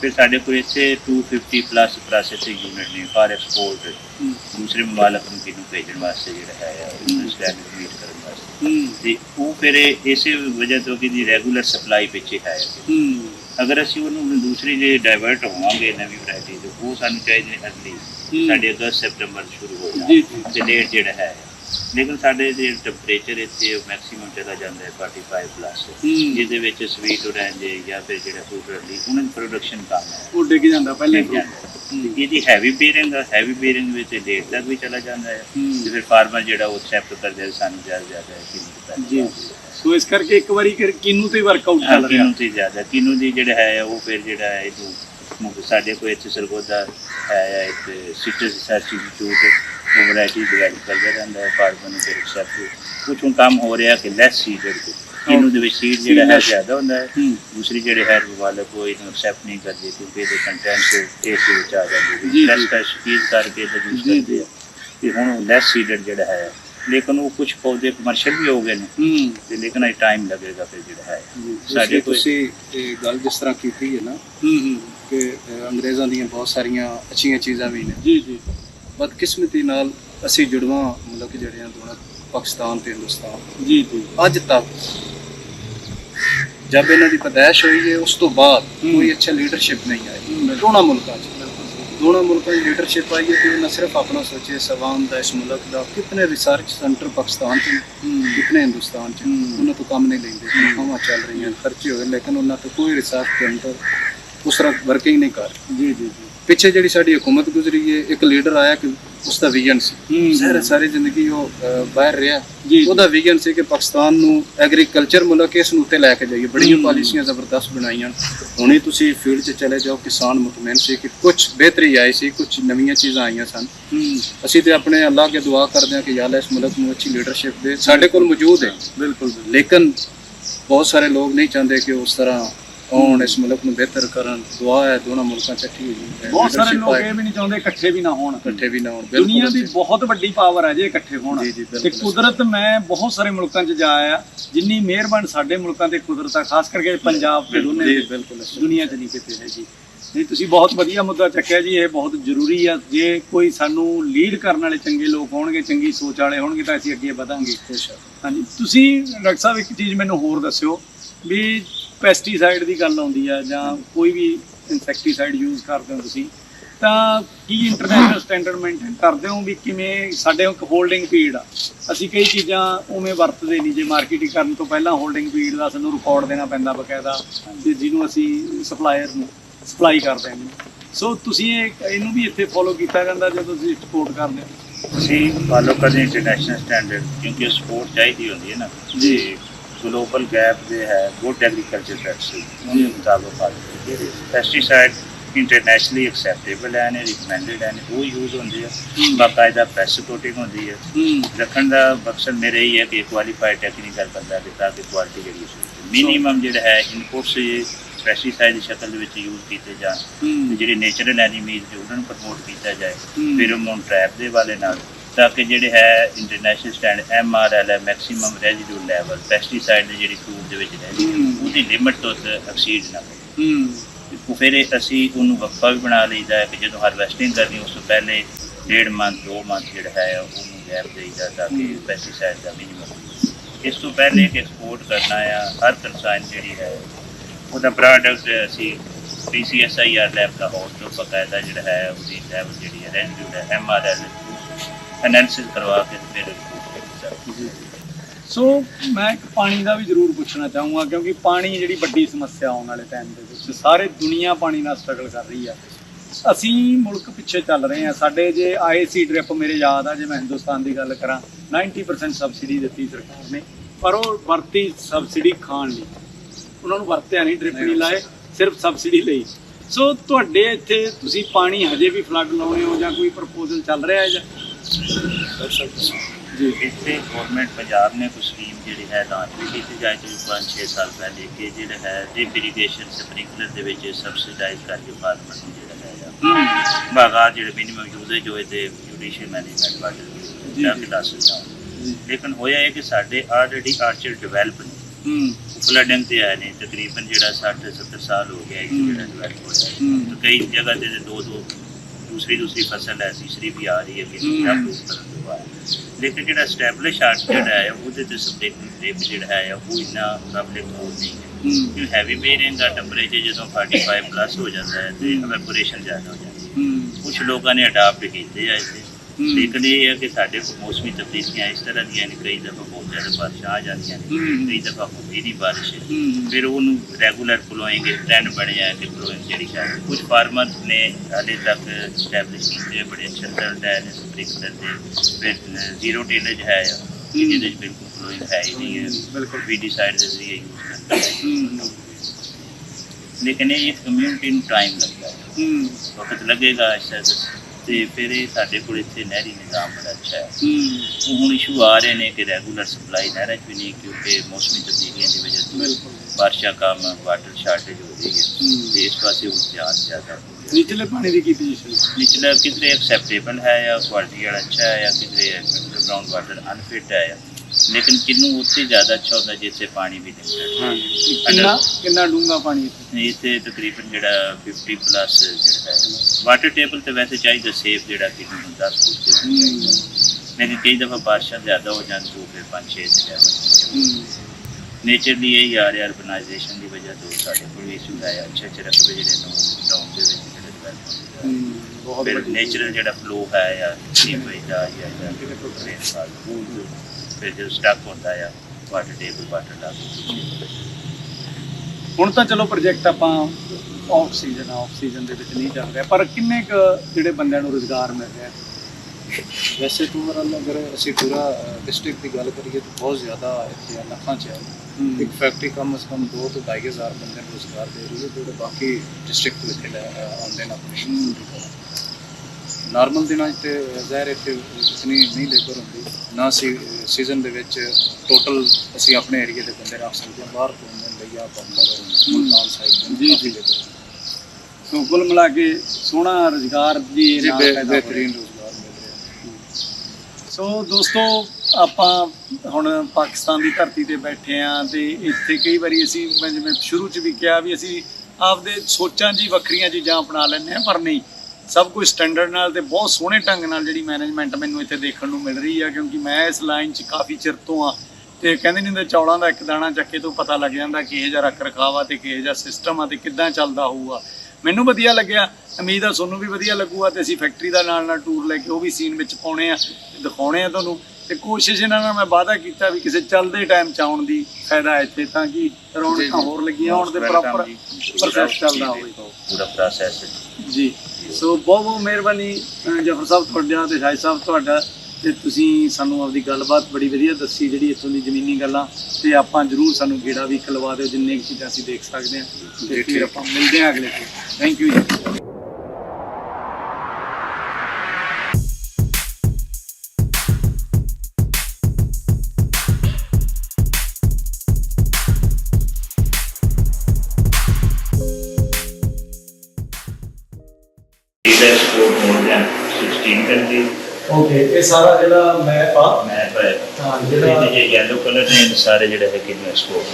ਫਿਰ ਸਾਡੇ ਕੋਲ ਇੱਥੇ 250 ਪਲੱਸ ਪ੍ਰੋਸੈਸਿੰਗ ਯੂਨਿਟ ਨੇ ਫਾਰ ਐਕਸਪੋਰਟ ਦੂਸਰੇ ਮਮਾਲਕ ਨੂੰ ਕਿੰਨੂ ਭੇਜਣ ਵਾਸਤੇ ਜਿਹੜਾ ਹੈ ਉਹ ਸਟੈਂਡਰਡ ਮੀਟ ਕਰਨ ਵਾਸਤੇ। ਤੇ ਉਹ ਫਿਰ ਇਸੇ ਵਜ੍ਹਾ ਤੋਂ ਕਿ ਦੀ ਰੈਗੂਲਰ ਸਪਲਾਈ ਪਿੱਛੇ ਹੈ। ਅਗਰ ਅਸੀਂ ਉਹਨੂੰ ਦੂਸਰੀ ਜੇ ਡਾਇਵਰਟ ਹੋਵਾਂਗੇ ਨਵੀਂ ਵੈਰਾਈਟੀ ਤੇ ਉਹ ਸਾਨੂੰ ਚਾਹੀਦੀ ਅਰਲੀ। ਸਾਡੇ ਅਗਸਤ ਸੈਪਟੰਬਰ ਸ਼ੁਰੂ ਹੋ ਜੀ, ਜਾਣਾ ਤੇ ਲੇਟ ਜਿਹੜਾ ਹੈ। ਲੇਕਿਨ ਸਾਡੇ ਦੇ ਟੈਂਪਰੇਚਰ ਇੱਥੇ ਮੈਕਸਿਮਮ ਚਲਾ ਜਾਂਦਾ ਹੈ 45 ਪਲੱਸ ਜਿਹਦੇ ਵਿੱਚ ਸਵੀਟ orange ਜਾਂ ਫਿਰ ਜਿਹੜਾ ਫੂਡ ਰਲੀ ਉਹਨਾਂ ਦੀ ਪ੍ਰੋਡਕਸ਼ਨ ਕੰਮ ਹੈ। ਉਹ ਡਿੱਗ ਜਾਂਦਾ ਪਹਿਲੇ। ਇਹਦੀ ਹੈਵੀ ਬੇਰਿੰਗ ਹੈਵੀ ਬੇਰਿੰਗ ਵਿੱਚ ਡੇਟ ਤੱਕ ਵੀ ਚਲਾ ਜਾਂਦਾ ਹੈ। ਤੇ ਫਿਰ ਫਾਰਮਰ ਜਿਹੜਾ ਉਹ ਐਕਸੈਪਟ ਕਰਦੇ ਸਾਨੂੰ ਜ਼ਿਆਦਾ ਜ਼ਿਆਦਾ ਹੈ ਕਿੰਨੀ ਜੀ। ਸੋ ਇਸ ਕਰਕੇ ਇੱਕ ਵਾਰੀ ਕਿ- ਕਿਨੂੰ ਤੇ ਵਰਕਆਊਟ ਚੱਲ ਰਿਹਾ ਕਿਨੂੰ ਤੇ ਜ਼ਿਆਦਾ ਕਿਨੂੰ ਦੀ ਜਿਹੜਾ ਹੈ ਉਹ ਫਿਰ ਜਿਹੜਾ ਹੈ ਇਹਨੂੰ ਸਾਡੇ ਕੋਲ ਇੱਥੇ ਸਰਗੋਦਾ ਹੈ ਇੱਕ ਸਿਟਰ ਰਿਸਰਚ ਇੰਸਟੀਚਿਊਟ ਉਹ ਵੈਰਾਈਟੀ ਡਿਵੈਲਪ ਕਰਦਾ ਰਹਿੰਦਾ ਹੈ ਫਾਰਮਰ ਨੂੰ ਫਿਰ ਐਕਸੈਪਟ ਕੁਝ ਹੁਣ ਕੰਮ ਹੋ ਰਿਹਾ ਕਿ ਲੈਸ ਸੀਡਰ ਤੇ ਕਿਨੂੰ ਦੇ ਵਿੱਚ ਸੀਡ ਜਿਹੜਾ ਹੈ। ਜ਼ਿਆਦਾ ਹੁੰਦਾ ਹੈ। ਦੂਸਰੀ ਜਿਹੜੇ ਹੈ ਵਾਲੇ ਕੋਈ ਇਹਨੂੰ ਐਕਸੈਪਟ ਨਹੀਂ ਕਰਦੇ ਕਿਉਂਕਿ ਇਹਦੇ ਕੰਟੈਂਟਸ ਇਸ ਦੇ ਵਿੱਚ ਆ ਜਾਂਦੇ ਲੈਸ। ਫਰੈਸ਼ ਫੀਡ ਕਰਕੇ ਤੇ ਕਰਦੇ ਆ। ਤੇ ਹੁਣ ਲੈਸ ਸੀਡਰ ਜਿਹੜਾ ਹੈ ਲੇਕਿਨ ਉਹ ਕੁਝ ਪੌਦੇ ਕਮਰਸ਼ੀਅਲ ਵੀ ਹੋ ਗਏ ਨੇ। ਹੂੰ। ਤੇ ਲੇਕਿਨ ਇਹ ਟਾਈਮ ਲੱਗੇਗਾ ਫਿਰ ਜਿਹੜਾ ਹੈ। ਸਾਡੇ ਤੁਸੀਂ ਇਹ ਗੱਲ ਜਿਸ ਤਰ੍ਹਾਂ ਕੀਤੀ ਹੈ ਨਾ ਹੂੰ ਹੂੰ। ਕਿ ਅੰਗਰੇਜ਼ਾਂ ਦੀਆਂ ਬਹੁਤ ਸਾਰੀਆਂ ਅੱਛੀਆਂ ਚੀਜ਼ਾਂ ਵੀ ਨੇ। ਜੀ ਜੀ। ਬਦਕਿਸਮਤੀ ਨਾਲ ਅਸੀਂ ਜੁੜਵਾਂ ਮਤਲਬ ਕਿ ਜਿਹੜੀਆਂ ਦੋਨਾਂ ਪਾਕਿਸਤਾਨ ਤੇ ਹਿੰਦੁਸਤਾਨ ਜੀ ਜੀ ਅੱਜ ਤੱਕ ਜਦ ਇਹਨਾਂ ਦੀ ਪਦਾਇਸ਼ ਹੋਈ ਹੈ ਉਸ ਤੋਂ ਬਾਅਦ। ਕੋਈ ਅੱਛਾ ਲੀਡਰਸ਼ਿਪ ਨਹੀਂ ਆਈ। ਦੋਨਾਂ ਮੁਲਕਾਂ 'ਚ ਦੋਨਾਂ ਮੁਲਕਾਂ 'ਚ ਲੀਡਰਸ਼ਿਪ ਆਈ ਹੈ ਕਿ ਨਾ ਸਿਰਫ ਆਪਣਾ ਸੋਚੇ ਸਵਾਮ ਦਾ ਇਸ ਮੁਲਕ ਦਾ ਕਿਤਨੇ ਰਿਸਰਚ ਸੈਂਟਰ ਪਾਕਿਸਤਾਨ 'ਚ ਕਿਤਨੇ ਹਿੰਦੁਸਤਾਨ 'ਚ। ਉਹਨਾਂ ਤੋਂ ਕੰਮ ਨਹੀਂ ਲੈਂਦੇ ਤਨਖਾਹਾਂ ਚੱਲ ਰਹੀਆਂ ਖਰਚੇ ਹੋਏ ਲੇਕਿਨ ਉਹਨਾਂ ਤੋਂ ਕੋਈ ਰਿਸਰਚ ਸੈਂਟਰ ਉਸ ਤਰ੍ਹਾਂ ਵਰਕਿੰਗ ਨਹੀਂ ਕਰ। ਜੀ ਜੀ ਜੀ ਪਿੱਛੇ ਜਿਹੜੀ ਸਾਡੀ ਹਕੂਮਤ ਗੁਜ਼ਰੀ ਹੈ ਇੱਕ ਲੀਡਰ ਆਇਆ ਕਿ ਉਸ ਦਾ ਵਿਜ਼ਨ ਸੀ ਸਾਰੇ ਸਾਰੀ ਜ਼ਿੰਦਗੀ ਉਹ ਬਾਹਰ ਰਿਹਾ। ਉਹਦਾ ਵਿਜ਼ਨ ਸੀ ਕਿ ਪਾਕਿਸਤਾਨ ਨੂੰ ਐਗਰੀਕਲਚਰ ਮੁਲਕ ਇਸ ਨੂੰ ਉੱਤੇ ਲੈ ਕੇ ਜਾਈਏ। ਬੜੀਆਂ। ਪਾਲਿਸੀਆਂ ਜ਼ਬਰਦਸਤ ਬਣਾਈਆਂ। ਹੁਣੇ ਤੁਸੀਂ ਫੀਲਡ 'ਚ ਚਲੇ ਜਾਓ ਕਿਸਾਨ ਮੁਤਮੈਨ ਸੀ ਕਿ ਕੁਝ ਬਿਹਤਰੀ ਆਈ ਸੀ ਕੁਝ ਨਵੀਆਂ ਚੀਜ਼ਾਂ ਆਈਆਂ ਸਨ। ਅਸੀਂ ਤੇ ਆਪਣੇ ਅੱਲਾਹ ਕੇ ਦੁਆ ਕਰਦੇ ਹਾਂ ਕਿ ਯਾ ਅੱਲਾ ਇਸ ਮੁਲਕ ਨੂੰ ਅੱਛੀ ਲੀਡਰਸ਼ਿਪ ਦੇ। ਸਾਡੇ ਕੋਲ ਮੌਜੂਦ ਹੈ। ਬਿਲਕੁਲ। ਲੇਕਿਨ ਬਹੁਤ ਸਾਰੇ ਲੋਕ ਨਹੀਂ ਚਾਹੁੰਦੇ ਕਿ ਉਸ ਤਰ੍ਹਾਂ ਆਉਣ ਇਸ ਮੁਲਕ ਨੂੰ ਬਿਹਤਰ ਕਰਨ? ਦੁਆ ਹੈ ਦੋਨਾਂ ਮੁਲਕਾਂ 'ਚ ਠੀਕ ਹੈ। ਬਹੁਤ ਸਾਰੇ ਲੋਕ ਇਹ ਵੀ ਨਹੀਂ ਚਾਹੁੰਦੇ ਇਕੱਠੇ ਵੀ ਨਾ ਹੋਣ। ਇਕੱਠੇ ਵੀ ਨਾ ਹੋਣ ਦੁਨੀਆ ਦੀ ਬਹੁਤ ਵੱਡੀ ਪਾਵਰ ਹੈ ਜੇ ਇਕੱਠੇ ਹੋਣ। ਤੇ। ਕੁਦਰਤ ਮੈਂ ਬਹੁਤ ਸਾਰੇ ਮੁਲਕਾਂ 'ਚ ਜਾ ਆਇਆ ਜਿੰਨੀ ਮਿਹਰਬਾਨ ਸਾਡੇ ਮੁਲਕਾਂ ਤੇ ਕੁਦਰਤ ਆ ਖਾਸ ਕਰਕੇ ਪੰਜਾਬ ਤੇ ਦੋਨੇ ਜੀ ਬਿਲਕੁਲ ਦੁਨੀਆ 'ਚ ਨਹੀਂ ਕਿਤੇ ਹੈ ਜੀ। ਨਹੀਂ ਤੁਸੀਂ ਬਹੁਤ ਵਧੀਆ ਮੁੱਦਾ ਚੱਕਿਆ ਜੀ ਇਹ ਬਹੁਤ ਜ਼ਰੂਰੀ ਆ। ਜੇ ਕੋਈ ਸਾਨੂੰ ਲੀਡ ਕਰਨ ਵਾਲੇ ਚੰਗੇ ਲੋਕ ਹੋਣਗੇ ਚੰਗੀ ਸੋਚ ਵਾਲੇ ਹੋਣਗੇ ਤਾਂ ਅਸੀਂ ਅੱਗੇ ਵਧਾਂਗੇ। ਹਾਂਜੀ ਤੁਸੀਂ ਡਾਕਟਰ ਸਾਹਿਬ ਇੱਕ ਚੀਜ਼ ਮੈਨੂੰ ਹੋਰ ਦੱਸਿਓ ਵੀ ਪੈਸਟੀਸਾਈਡ ਦੀ ਗੱਲ ਆਉਂਦੀ ਆ ਜਾਂ ਕੋਈ ਵੀ ਇਨਸੈਕਟੀਸਾਈਡ ਯੂਜ਼ ਕਰਦੇ ਹੋ ਤੁਸੀਂ ਤਾਂ ਕੀ ਇੰਟਰਨੈਸ਼ਨਲ ਸਟੈਂਡਰਡ ਮੇਨਟੇਨ ਕਰਦੇ ਹੋ ਵੀ ਕਿਵੇਂ ਸਾਡੇ ਇੱਕ ਹੋਲਡਿੰਗ ਪੀਰੀਅਡ ਆ? ਅਸੀਂ ਕਈ ਚੀਜ਼ਾਂ ਉਵੇਂ ਵਰਤਦੇ ਨਹੀਂ ਜੇ ਮਾਰਕੀਟਿੰਗ ਕਰਨ ਤੋਂ ਪਹਿਲਾਂ ਹੋਲਡਿੰਗ ਪੀਰੀਅਡ ਦਾ ਸਾਨੂੰ ਰਿਕਾਰਡ ਦੇਣਾ ਪੈਂਦਾ ਬਕਾਇਦਾ ਤੇ ਜਿਹਨੂੰ ਅਸੀਂ ਸਪਲਾਇਰ ਨੂੰ ਸਪਲਾਈ ਕਰਦੇ ਹਾਂ। ਸੋ ਤੁਸੀਂ ਇਹ ਇਹਨੂੰ ਵੀ ਇੱਥੇ ਫੋਲੋ ਕੀਤਾ ਜਾਂਦਾ ਜਦੋਂ ਤੁਸੀਂ ਐਕਸਪੋਰਟ ਕਰਦੇ ਹੋ? ਅਸੀਂ ਫਾਲੋ ਕਰਦੇ ਇੰਟਰਨੈਸ਼ਨਲ ਸਟੈਂਡਰਡ ਕਿਉਂਕਿ ਸਪੋਰਟ ਚਾਹੀਦੀ ਹੁੰਦੀ ਹੈ ਨਾ। ਜੀ। ਗਲੋਬਲ ਗੈਪ ਦੇ ਹੈ ਗੁੱਡ ਐਗਰੀਕਲਚਰ ਪ੍ਰੈਕਟਿਸ ਉਹਦੇ ਮੁਤਾਬਕ ਫਾਲੋ ਪੈਸਟੀਸਾਈਡ ਇੰਟਰਨੈਸ਼ਨਲੀ ਐਕਸੈਪਟੇਬਲ ਹੈ ਨੇ ਰਿਕਮੈਂਡਡ ਹੈ ਨੇ ਉਹ ਯੂਜ਼ ਹੁੰਦੇ ਆ ਹੂੰ। ਬਾਕਾਇਦਾ ਕੋਟਿੰਗ ਹੁੰਦੀ ਹੈ ਹੂੰ ਰੱਖਣ ਦਾ ਮਕਸਦ ਮੇਰੇ ਹੀ ਹੈ ਕਿ ਕੁਆਲੀਫਾਈਡ ਟੈਕਨੀਕਲ ਬੰਦਾ ਦੇ ਤਾਂ ਕਿ ਕੁਆਲਿਟੀ ਜਿਹੜੀ ਮਿਨੀਮਮ ਜਿਹੜਾ ਹੈ ਇਨਪੁਟਸ ਪੈਸਟੀਸਾਈਡ ਦੀ ਸ਼ਕਲ ਦੇ ਵਿੱਚ ਯੂਜ਼ ਕੀਤੇ ਜਾਣ ਹੂੰ ਜਿਹੜੇ ਨੇਚਰਲ ਐਨੀਮੀਜ਼ ਨੇ ਉਹਨਾਂ ਨੂੰ ਪ੍ਰਮੋਟ ਕੀਤਾ ਜਾਏ ਹੂੰ। ਫੇਰੋਮੋਨ ਟ੍ਰੈਪ ਦੇ ਵਾਲੇ ਨਾਲ ਤਾਂ ਕਿ ਜਿਹੜੇ ਹੈ ਇੰਟਰਨੈਸ਼ਨਲ ਸਟੈਂਡ ਐਮਆਰਐਲ ਹੈ ਮੈਕਸਿਮਮ ਰੈਜ਼ੀਡਿਊ ਲੈਵਲ ਪੈਸਟੀਸਾਈਡ ਦੀ ਜਿਹੜੀ ਫੂਡ ਦੇ ਵਿੱਚ ਰਹਿੰਦੀ ਹੈ। ਉਹਦੀ ਲਿਮਟ ਤੋਂ ਐਕਸੀਡ ਨਾ ਹੋਵੇ ਹੂੰ ਫਿਰ ਅਸੀਂ ਉਹਨੂੰ ਵਕਫਾ ਵੀ ਬਣਾ ਲਈਦਾ ਹੈ ਕਿ ਜਦੋਂ ਹਾਰਵੈਸਟਿੰਗ ਕਰਨੀ ਉਸ ਤੋਂ ਪਹਿਲੇ ਡੇਢ ਮੰਥ ਦੋ ਮੰਥ ਜਿਹੜਾ ਹੈ ਉਹਨੂੰ ਗੈਪ ਦੇਈਦਾ ਤਾਂ ਕਿ। ਪੈਸਟੀਸਾਈਡ ਦਾ ਮਿਨੀਮਮ ਇਸ ਤੋਂ ਪਹਿਲੇ ਕਿ ਐਕਸਪੋਰਟ ਕਰਨਾ ਆ ਹਰ ਕੰਸਾਈਨ ਜਿਹੜੀ ਹੈ ਉਹਦਾ ਪ੍ਰੋਡਕਟ ਅਸੀਂ ਪੀਸੀਐਸਆਈਆਰ ਲੈਬ ਦਾ ਹੋਸਟ ਬਕਾਇਦਾ ਜਿਹੜਾ ਹੈ ਉਹਦੀ ਲੈਵਲ ਜਿਹੜੀ ਹੈ ਰੈਂਡਿਊ ਐਮਆਰਐਲ ਐਨਾਲਿਸਿਸ ਕਰਵਾ ਕੇ ਫਿਰ ਰਿਪੋਰਟ ਕੀਤੀ ਜਾਂਦੀ ਸੋ ਮੈਂ ਇੱਕ ਪਾਣੀ ਦਾ ਵੀ ਜ਼ਰੂਰ ਪੁੱਛਣਾ ਚਾਹੂੰਗਾ, ਕਿਉਂਕਿ ਪਾਣੀ ਜਿਹੜੀ ਵੱਡੀ ਸਮੱਸਿਆ ਆਉਣ ਵਾਲੇ ਟਾਈਮ ਦੇ ਵਿੱਚ, ਸਾਰੇ ਦੁਨੀਆ ਪਾਣੀ ਨਾਲ ਸਟਰਗਲ ਕਰ ਰਹੀ ਆ। ਅਸੀਂ ਮੁਲਕ ਪਿੱਛੇ ਚੱਲ ਰਹੇ ਆ ਸਾਡੇ ਜੇ ਆਏ ਸੀ ਟ੍ਰਿਪ ਮੇਰੇ ਯਾਦ ਆ, ਜੇ ਮੈਂ ਹਿੰਦੁਸਤਾਨ ਦੀ ਗੱਲ ਕਰਾਂ 90% ਸਬਸਿਡੀ ਦਿੱਤੀ ਸਰਕਾਰ ਨੇ, ਪਰ ਉਹ ਵਰਤੀ ਸਬਸਿਡੀ ਖਾਣ ਲਈ। ਉਹਨਾਂ ਨੂੰ ਵਰਤਿਆ ਨਹੀਂ ਡ੍ਰਿਪ ਨਹੀਂ ਲਾਏ, ਸਿਰਫ ਸਬਸਿਡੀ ਲਈ। ਸੋ ਤੁਹਾਡੇ ਇੱਥੇ ਤੁਸੀਂ ਪਾਣੀ ਹਜੇ ਵੀ ਫਲੱਡ ਲਾਉਣੇ ਹੋ ਜਾਂ ਕੋਈ ਪ੍ਰਪੋਜ਼ਲ ਚੱਲ ਰਿਹਾ ਹੈ ਜਾਂ ਜੀ। ਇੱਥੇ ਗਵਰਨਮੈਂਟ ਪੰਜਾਬ ਨੇ ਕੁਝ ਸਕੀਮ ਜਿਹੜੀ ਹੈ ਲਾਂਚ ਵੀ ਕੀਤੀ ਜਾਏ ਤੇ 5-6 ਸਾਲ ਪਹਿਲੇ ਕਿ ਜਿਹੜਾ ਹੈ ਡ੍ਰਿਪ ਇਰੀਗੇਸ਼ਨ ਸਪ੍ਰਿੰਕਲਰ ਦੇ ਵਿੱਚ ਸਬਸਿਡਾਈਜ਼ ਕਰਕੇ ਫਾਰਮਰ ਨੂੰ ਜਿਹੜਾ ਹੈ। ਬਾਗਾ ਜਿਹੜੇ ਮਿਨੀਮਮ ਯੂਜ਼ੇਜ ਹੋਏ ਤੇ ਜੁਡੀਸ਼ੀਅਲ ਮੈਨੇਜਮੈਂਟ ਵਾਟਰ ਜੀ, ਜਾਂ ਜੀ। ਕਲਾਸ ਲੇਕਿਨ ਹੋਇਆ ਇਹ ਕਿ ਸਾਡੇ ਆਲਰੇਡੀ ਆਰਚਰ ਡਿਵੈਲਪ ਨੇ ਹੂੰ ਫਲੱਡਿੰਗ ਤੇ ਆਏ ਨੇ ਤਕਰੀਬਨ ਜਿਹੜਾ 60 70 ਸਾਲ ਹੋ ਗਿਆ ਇੱਕ। ਜਿਹੜਾ ਡਿਵੈਲਪ ਹੋਇਆ। ਕਈ ਜਗ੍ਹਾ ਤੇ ਤਾਂ ਦੋ ਦੋ ਦੂਸਰੀ ਦੂਸਰੀ ਫਸਲ ਹੈ ਤੀਸਰੀ ਵੀ ਆ ਰਹੀ ਹੈ ਕਿ। ਜਾਂ ਇਸ ਤਰ੍ਹਾਂ ਤੋਂ ਆ ਲੇਕਿਨ ਜਿਹੜਾ ਸਟੈਬਲਿਸ਼ ਆਰਟ ਜਿਹੜਾ ਹੈ ਉਹਦੇ ਤੇ ਸਬਜੈਕਟ ਟੇਪ ਜਿਹੜਾ ਹੈ ਉਹ ਇੰਨਾ ਪਬਲਿਕ ਹੋ ਨਹੀਂ ਹੈ ਕਿ ਹੈਵੀ ਵੇਰੀਐਂਟ ਦਾ ਟੈਂਪਰੇਚਰ ਜਦੋਂ 45 ਪਲੱਸ ਹੋ ਜਾਂਦਾ ਹੈ ਤੇ। ਇਵੈਪੋਰੇਸ਼ਨ ਜ਼ਿਆਦਾ ਹੋ ਜਾਂਦੀ ਹੈ ਕੁਝ ਲੋਕਾਂ ਨੇ ਅਡਾਪਟ ਕੀਤੇ ਆ ਇਸੇ। ਲੇਕਿਨ ਇਹ ਹੈ ਕਿ ਸਾਡੇ ਕੋਲ ਮੌਸਮੀ ਤਬਦੀਲੀਆਂ ਇਸ ਤਰ੍ਹਾਂ ਦੀਆਂ ਨੇ ਕਈ ਦਫਾ ਬਹੁਤ ਜ਼ਿਆਦਾ ਬਾਰਿਸ਼ਾਂ ਆ ਜਾਂਦੀਆਂ ਨੇ ਹੂੰ। ਕਈ ਦਫਾ ਹੁੰਦੀ ਨਹੀਂ ਬਾਰਿਸ਼ ਹੂੰ। ਫਿਰ ਉਹਨੂੰ ਰੈਗੂਲਰ ਫਲੋਇੰਗ ਟ੍ਰੈਂਡ ਬਣਿਆ ਹੈ ਕਿ ਫਲੋਇੰਗ ਜਿਹੜੀ ਹੈ ਕੁਝ ਫਾਰਮਰ ਨੇ ਹਾਲੇ ਤੱਕ ਸਟੈਬਲਿਸ਼ ਕੀਤੇ ਹੋਏ ਬੜੇ ਅੱਛੇ ਰਿਜ਼ਲਟ ਆਏ ਨੇ ਸਪ੍ਰਿੰਕਲਰ ਦੇ ਫਿਰ ਜ਼ੀਰੋ ਟੇਲੇਜ ਹੈ ਕਿ ਜਿਹਦੇ ਵਿੱਚ ਬਿਲਕੁਲ ਫਲੋਇੰਗ ਹੈ ਹੀ ਨਹੀਂ ਹੈ ਬਿਲਕੁਲ। ਵੀ ਡਿਸਾਈਡ ਦੇ ਜ਼ਰੀਏ ਯੂਜ਼ ਕਰਦਾ ਹੈ ਹੂੰ ਲੇਕਿਨ ਇਹ ਕਮਿਊਨਿਟੀ ਨੂੰ ਟਾਈਮ ਲੱਗਦਾ ਹੈ ਹੂੰ ਵਕਤ ਲੱਗੇਗਾ ਸ਼ਾਇਦ ਤੇ ਫਿਰ ਇਹ ਸਾਡੇ ਕੋਲ ਇੱਥੇ ਨਹਿਰੀ ਨਿਜ਼ਾਮ ਬੜਾ ਅੱਛਾ ਹੈ। ਹੂੰ। ਹੁਣ ਇਸ਼ੂ ਆ ਰਹੇ ਨੇ ਕਿ ਰੈਗੂਲਰ ਸਪਲਾਈ ਨਹਿਰਾਂ 'ਚ ਵੀ ਨਹੀਂ ਕਿਉਂਕਿ ਮੌਸਮੀ ਤਬਦੀਲੀਆਂ ਦੀ ਵਜ੍ਹਾ ਤੋਂ ਬਿਲਕੁਲ। ਬਾਰਿਸ਼ਾਂ ਕਮ ਵਾਟਰ ਸ਼ਾਰਟੇਜ ਹੋ ਰਹੀ ਹੈ। ਤੇ ਇਸ ਪਾਸੇ ਧਿਆਨ ਜ਼ਿਆਦਾ। ਨਿਚਲੇ ਪਾਣੀ ਦੀ ਕੀ ਪੋਜੀਸ਼ਨ ਨਿਚਲਾ ਕਿਧਰੇ ਐਕਸੈਪਟੇਬਲ ਹੈ ਜਾਂ ਕੁਆਲਿਟੀ ਵਾਲਾ ਅੱਛਾ ਹੈ ਜਾਂ ਕਿਧਰੇ ਅੰਡਰਗਰਾਉਂਡ ਵਾਟਰ ਅਨਫਿਟ ਹੈ ਲੇਕਿਨ ਕਿੰਨੂੰ ਉੱਥੇ ਜ਼ਿਆਦਾ ਅੱਛਾ ਹੁੰਦਾ ਜਿੱਥੇ ਪਾਣੀ ਵੀ ਲਿਮਟਡ ਹੈ। ਕਿੰਨਾ ਕਿੰਨਾ ਡੂੰਘਾ ਪਾਣੀ ਇੱਥੇ? ਇੱਥੇ ਤਕਰੀਬਨ ਜਿਹੜਾ 50 ਪਲੱਸ ਜਿਹੜਾ ਹੈ। ਵਾਟਰ ਟੇਬਲ ਤੇ ਵੈਸੇ ਚਾਹੀਦਾ ਸੇਫ ਜਿਹੜਾ ਕਿ ਨੂੰ 10 ਫੁੱਟ ਦੇ ਵਿੱਚ ਚਾਹੀਦਾ। ਲੇਕਿਨ ਕਈ ਦਫਾ ਬਾਰਿਸ਼ਾਂ ਜ਼ਿਆਦਾ ਹੋ ਜਾਣ ਤੋਂ ਫਿਰ 5-6 ਤੇ ਜਾ ਹੂੰ। ਨੇਚਰਲੀ ਇਹ ਆ ਰਿਹਾ ਅਰਬਨਾਈਜੇਸ਼ਨ ਦੀ ਵਜ੍ਹਾ ਤੋਂ ਸਾਡੇ ਕੋਲ ਵੀ ਇਸ਼ੂ ਹੈ ਅੱਛੇ ਅੱਛੇ ਰਕਬੇ ਜਿਹੜੇ ਨੂੰ ਡਾਊਨ ਦੇ ਵਿੱਚ ਜਿਹੜੇ ਹੁੰਦੇ ਹੂੰ ਆ। ਬਹੁਤ ਨੇਚਰਲ ਜਿਹੜਾ ਫਲੋ ਹੈ ਜਾਂ ਸੀਵਰੇਜ ਦਾ ਜਾਂ ਜਾਂ ਕਿਤੇ ਕੋਈ ਰੇਨਫਾਲ ਫਿਰ ਜਦੋਂ ਸਟਕ ਹੁੰਦਾ ਆ ਵਾਟਰ ਟੇਬਲ ਵਾਟਰ ਕੇ ਹੁਣ ਤਾਂ ਚਲੋ ਪ੍ਰੋਜੈਕਟ ਆਪਾਂ ਆਫ ਸੀਜ਼ਨ ਆ ਆਫ ਸੀਜ਼ਨ ਦੇ ਵਿੱਚ ਨਹੀਂ ਚੱਲ ਰਿਹਾ ਪਰ ਕਿੰਨੇ ਕੁ ਜਿਹੜੇ ਬੰਦਿਆਂ ਨੂੰ ਰੋਜ਼ਗਾਰ ਮਿਲ ਰਿਹਾ? ਵੈਸੇ ਤਾਂ overall ਅਗਰ ਅਸੀਂ ਪੂਰਾ ਡਿਸਟ੍ਰਿਕਟ ਦੀ ਗੱਲ ਕਰੀਏ ਤਾਂ ਬਹੁਤ ਜ਼ਿਆਦਾ ਇੱਥੇ ਲੱਖਾਂ ਚ ਹੈ। ਇੱਕ ਫੈਕਟਰੀ ਕਮ ਸੇ ਕਮ 2 ਤੋਂ 2500 ਬੰਦੇ ਨੂੰ ਰੋਜ਼ਗਾਰ ਦੇ ਰਹੀ ਹੈ ਜਿਹੜੇ ਬਾਕੀ ਡਿਸਟ੍ਰਿਕਟ ਵਿੱਚ ਆਉਂਦੇ ਨੇ ਆਪਰੇਸ਼ਨ ਨਾਰਮਲ ਦਿਨਾਂ 'ਚ ਤੇ ਜ਼ਾਹਿਰ ਇੱਥੇ ਇਤਨੀ ਨਹੀਂ ਲੇਬਰ ਹੁੰਦੀ। ਨਾ ਸੀ ਸੀਜ਼ਨ ਦੇ ਵਿੱਚ ਟੋਟਲ ਅਸੀਂ ਆਪਣੇ ਏਰੀਆ ਦੇ ਬੰਦੇ ਰੱਖ ਸਕਦੇ ਹਾਂ। ਬਾਹਰ ਤੋਂ ਨੇ ਲਿਆ ਬੰਦਾ ਮੁਲਤਾਨ ਸਾਈਡ ਜੀ, ਜੀ। ਸੋ ਕੁੱਲ ਮਿਲਾ ਕੇ ਸੋਹਣਾ ਰੋਜ਼ਗਾਰ ਜੀ ਨਾਲ। ਬਿਹਤਰੀਨ ਰੋਜ਼ਗਾਰ ਮਿਲ ਰਿਹਾ। ਸੋ ਦੋਸਤੋ ਆਪਾਂ ਹੁਣ ਪਾਕਿਸਤਾਨ ਦੀ ਧਰਤੀ ਤੇ ਬੈਠੇ ਆਂ ਤੇ ਇੱਥੇ ਕਈ ਵਾਰੀ ਅਸੀਂ ਜਿਵੇਂ ਸ਼ੁਰੂ 'ਚ ਵੀ ਕਿਹਾ ਵੀ ਅਸੀਂ ਆਪਦੇ ਸੋਚਾਂ ਹੀ ਵੱਖਰੀਆਂ ਚੀਜ਼ਾਂ ਅਪਣਾ ਲੈਂਦੇ ਆ ਪਰ ਨਹੀਂ। ਸਭ ਕੁਝ ਸਟੈਂਡਰਡ ਨਾਲ ਤੇ ਬਹੁਤ ਸੋਹਣੇ ਢੰਗ ਨਾਲ ਜਿਹੜੀ ਮੈਨੇਜਮੈਂਟ ਮੈਨੂੰ ਇੱਥੇ ਦੇਖਣ ਨੂੰ ਮਿਲ ਰਹੀ ਆ ਕਿਉਂਕਿ ਮੈਂ ਇਸ ਲਾਈਨ 'ਚ ਕਾਫੀ ਚਿਰ ਤੋਂ ਆ ਤੇ ਕਹਿੰਦੇ ਨਹੀਂ ਹੁੰਦੇ ਚੌਲਾਂ ਦਾ ਇੱਕ ਦਾਣਾ ਚੱਕੇ ਤੋਂ ਪਤਾ ਲੱਗ ਜਾਂਦਾ ਕਿ ਇਹ ਜਿਹਾ ਰੱਖ ਰਖਾਵਾ ਤੇ ਕਿਹੋ ਜਿਹਾ ਸਿਸਟਮ ਆ ਤੇ ਕਿੱਦਾਂ ਚੱਲਦਾ ਹੋਊਗਾ। ਮੈਨੂੰ ਵਧੀਆ ਲੱਗਿਆ ਉਮੀਦ ਆ ਤੁਹਾਨੂੰ ਵੀ ਵਧੀਆ ਲੱਗੂਗਾ ਤੇ ਅਸੀਂ ਫੈਕਟਰੀ ਦਾ ਨਾਲ ਨਾਲ ਟੂਰ ਲੈ ਕੇ ਉਹ ਵੀ ਸੀਨ ਵਿੱਚ ਪਾਉਣੇ ਆ ਤੇ ਦਿਖਾਉਣੇ ਆ ਤੁਹਾਨੂੰ ਤੇ ਕੋਸ਼ਿਸ਼ ਇਹਨਾਂ ਨਾਲ ਮੈਂ ਵਾਅਦਾ ਕੀਤਾ ਵੀ ਕਿਸੇ ਚੱਲਦੇ ਟਾਈਮ ਚ ਆਉਣ ਦੀ ਫਾਇਦਾ ਇੱਥੇ ਤਾਂ ਕਿ ਰੌਣਕਾਂ ਹੋਰ ਲੱਗੀਆਂ ਹੋਣ ਤੇ ਪ੍ਰੋਪਰ ਪ੍ਰੋਸੈਸ ਚੱਲਦਾ ਹੋਵੇ। ਪੂਰਾ ਪ੍ਰੋਸੈਸ ਜੀ। ਸੋ ਬਹੁਤ ਬਹੁਤ ਮਿਹਰਬਾਨੀ ਜਫਰ ਸਾਹਿਬ ਤੁਹਾਡਾ ਤੇ ਸ਼ਾਹਿਦ ਸਾਹਿਬ ਤੁਹਾਡਾ ਤੇ ਤੁਸੀਂ ਸਾਨੂੰ ਆਪਦੀ ਗੱਲਬਾਤ ਬੜੀ ਵਧੀਆ ਦੱਸੀ ਜਿਹੜੀ ਇੱਥੋਂ ਦੀ ਜ਼ਮੀਨੀ ਗੱਲਾਂ ਤੇ ਆਪਾਂ ਜਰੂਰ ਸਾਨੂੰ ਗੇੜਾ ਵੀ ਖਲਵਾ ਦਿਓ ਜਿੰਨੇ ਕੁ ਚੀਜ਼ਾਂ ਅਸੀਂ ਦੇਖ ਸਕਦੇ ਹਾਂ। ਤੇ ਫਿਰ। ਆਪਾਂ ਮਿਲਦੇ ਹਾਂ ਅਗਲੇ ਥੈਂਕ ਯੂ ਜੀ। ਇਹ ਸਾਰਾ ਜਿਹੜਾ ਮੈਪ ਆ ਮੈਪ ਹੈ ਹਾਂ ਜਿਹੜੇ ਇਹ ਯੈਲੋ ਕਲਰ ਨੇ ਇਹ ਸਾਰੇ ਜਿਹੜੇ ਹੈ ਕਿ ਐਕਸਪੋਰਟ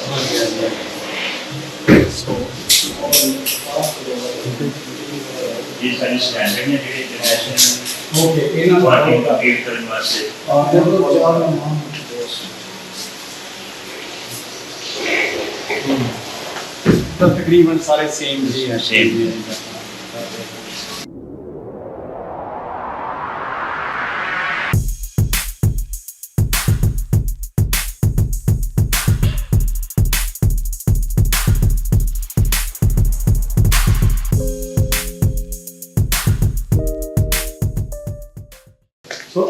ਇਹ ਸਾਰੀ ਸਟੈਂਡਰਡ ਨੇ ਜਿਹੜੇ ਇੰਟਰਨੈਸ਼ਨਲ ਓਕੇ ਇਹਨਾਂ ਵਾਟਿੰਗ ਕੰਪਲੀਟ ਕਰਨ ਵਾਸਤੇ ਤਾਂ ਤਕਰੀਬਨ ਸਾਰੇ ਸੇਮ ਜੀ ਹੈ Same। ਸੋ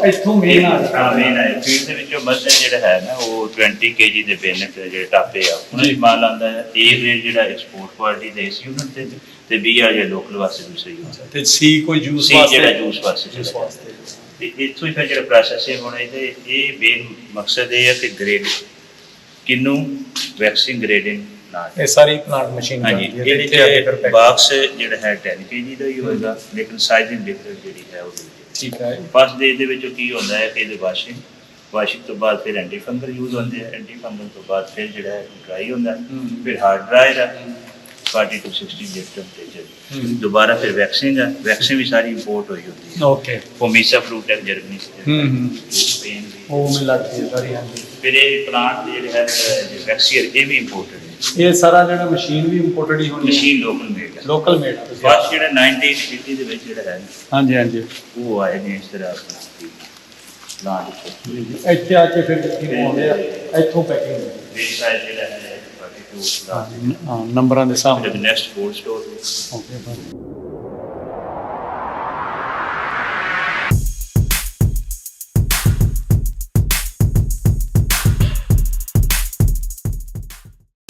ਇੱਥੋਂ ਮੇਨ ਆ ਹਾਂ ਮੇਨ ਹੈ। ਫੀਡ ਦੇ ਵਿੱਚੋਂ ਮਸਲ ਜਿਹੜਾ ਹੈ ਨਾ ਉਹ 20 ਕੇਜੀ ਦੇ ਬੇਨਟ ਜਿਹੜੇ ਟਾਪੇ ਆ ਉਹਨਾਂ ਦੀ ਮਾਲ ਆਉਂਦਾ ਹੈ। A ਗ੍ਰੇਡ ਜਿਹੜਾ ਐਕਸਪੋਰਟ ਕੁਆਲਿਟੀ ਦੇ ਇਸ ਯੂਨਿਟ ਤੇ ਤੇ B ਆ ਜਿਹੜਾ ਲੋਕਲ ਵਾਸਤੇ ਦੂਸਰੇ ਯੂਨਿਟ ਤੇ ਸੀ ਕੋਈ ਜੂਸ ਵਾਸਤੇ? ਜਿਹੜਾ ਜੂਸ ਵਾਸਤੇ ਤੇ ਇੱਥੋਂ ਹੀ ਫਿਰ ਜਿਹੜਾ ਪ੍ਰੋਸੈਸਿੰਗ ਹੋਣਾ ਇਹਦੇ ਇਹ ਮੇਨ ਮਕਸਦ ਇਹ ਹੈ ਕਿ ਗ੍ਰੇਡ ਕਿਨੂੰ ਵੈਕਸਿੰਗ ਗ੍ਰੇਡਿੰਗ ਨਾ ਇਹ ਸਾਰੀ ਪਲਾਂਟ ਮਸ਼ੀਨ ਹਾਂਜੀ ਹੈ ਇਹਦੇ pack- ਬਾਕਸ ਜਿਹੜਾ ਹੈ 10 ਕੇਜੀ ਦਾ ਹੀ ਹੋਏਗਾ ਲੇਕਿਨ ਸਾਈਜ਼ਿੰਗ ਡਿਫਰੈਂਟ ਜਿਹੜੀ ਹੈ ਉਹ ਠੀਕ ਹੈ। ਫਸਟ ਦੇ ਦੇ ਵਿੱਚ ਕੀ ਹੁੰਦਾ ਹੈ ਕਿ ਇਹਦੇ ਵਾਸ਼ਿੰਗ ਵਾਸ਼ਿੰਗ ਤੋਂ ਬਾਅਦ ਫਿਰ ਐਂਟੀ ਫੰਗਲ ਯੂਜ਼ ਹੁੰਦੇ ਆ। ਐਂਟੀ ਫੰਗਲ ਤੋਂ ਬਾਅਦ ਫਿਰ ਜਿਹੜਾ ਹੈ ਡਰਾਈ ਹੁੰਦਾ। ਫਿਰ ਹਾਰਡ ਡਰਾਇਰ ਹੈ 40 ਤੋਂ 60 ਡਿਗਰੀ ਟੈਂਪਰੇਚਰ। ਦੁਬਾਰਾ ਫਿਰ ਵੈਕਸਿੰਗ ਹੈ ਵੈਕਸਿੰਗ ਵੀ ਸਾਰੀ ਇੰਪੋਰਟ ਹੋਈ ਹੁੰਦੀ ਹੈ। ਓਕੇ ਫੋਮੀਸਾ ਫਰੂਟ ਹੈ ਜਰਮਨੀ ਸੇ ਹੂੰ ਹੂੰ। ਸਪੇਨ ਵੀ ਉਹ ਮੈਨੂੰ ਲੱਗਦੀ ਹੈ ਸਾਰੀ ਹਾਂਜੀ। ਫਿਰ ਇਹ ਪਲਾਂਟ ਜਿਹੜੇ ਹੈ ਵੈਕਸੀਅਰ ਇਹ ਵੀ ਇੰਪੋਰਟਡ ਇਹ ਸਾਰਾ ਜਿਹੜਾ ਮਸ਼ੀਨ ਵੀ ਇੰਪੋਰਟਡ ਹੀ ਹੋਣੀ ਹੈ। ਮਸ਼ੀਨ ਲੋਕਲ ਮੇਡ ਹੈ। ਲੋਕਲ ਮੇਡ ਫਸਟ ਜਿਹੜਾ 1980 ਦੇ ਵਿੱਚ ਜਿਹੜਾ ਹੈ ਹਾਂਜੀ ਹਾਂਜੀ। ਉਹ ਆਏ ਨੇ ਇਸ ਤਰ੍ਹਾਂ ਜੀ। ਇੱਥੇ ਆ ਕੇ ਫਿਰ ਕੀ ਪਾਉਂਦੇ ਆ? ਇੱਥੋਂ ਪੈਕਿੰਗ this side ਜਿਹੜਾ ਹੈ 42 ਲਾਂਚ ਹਾਂ ਨੰਬਰਾਂ ਦੇ ਨਾਲ। ਨੈਕਸਟ ਕੋਲਡ ਸਟੋਰ ਓਕੇ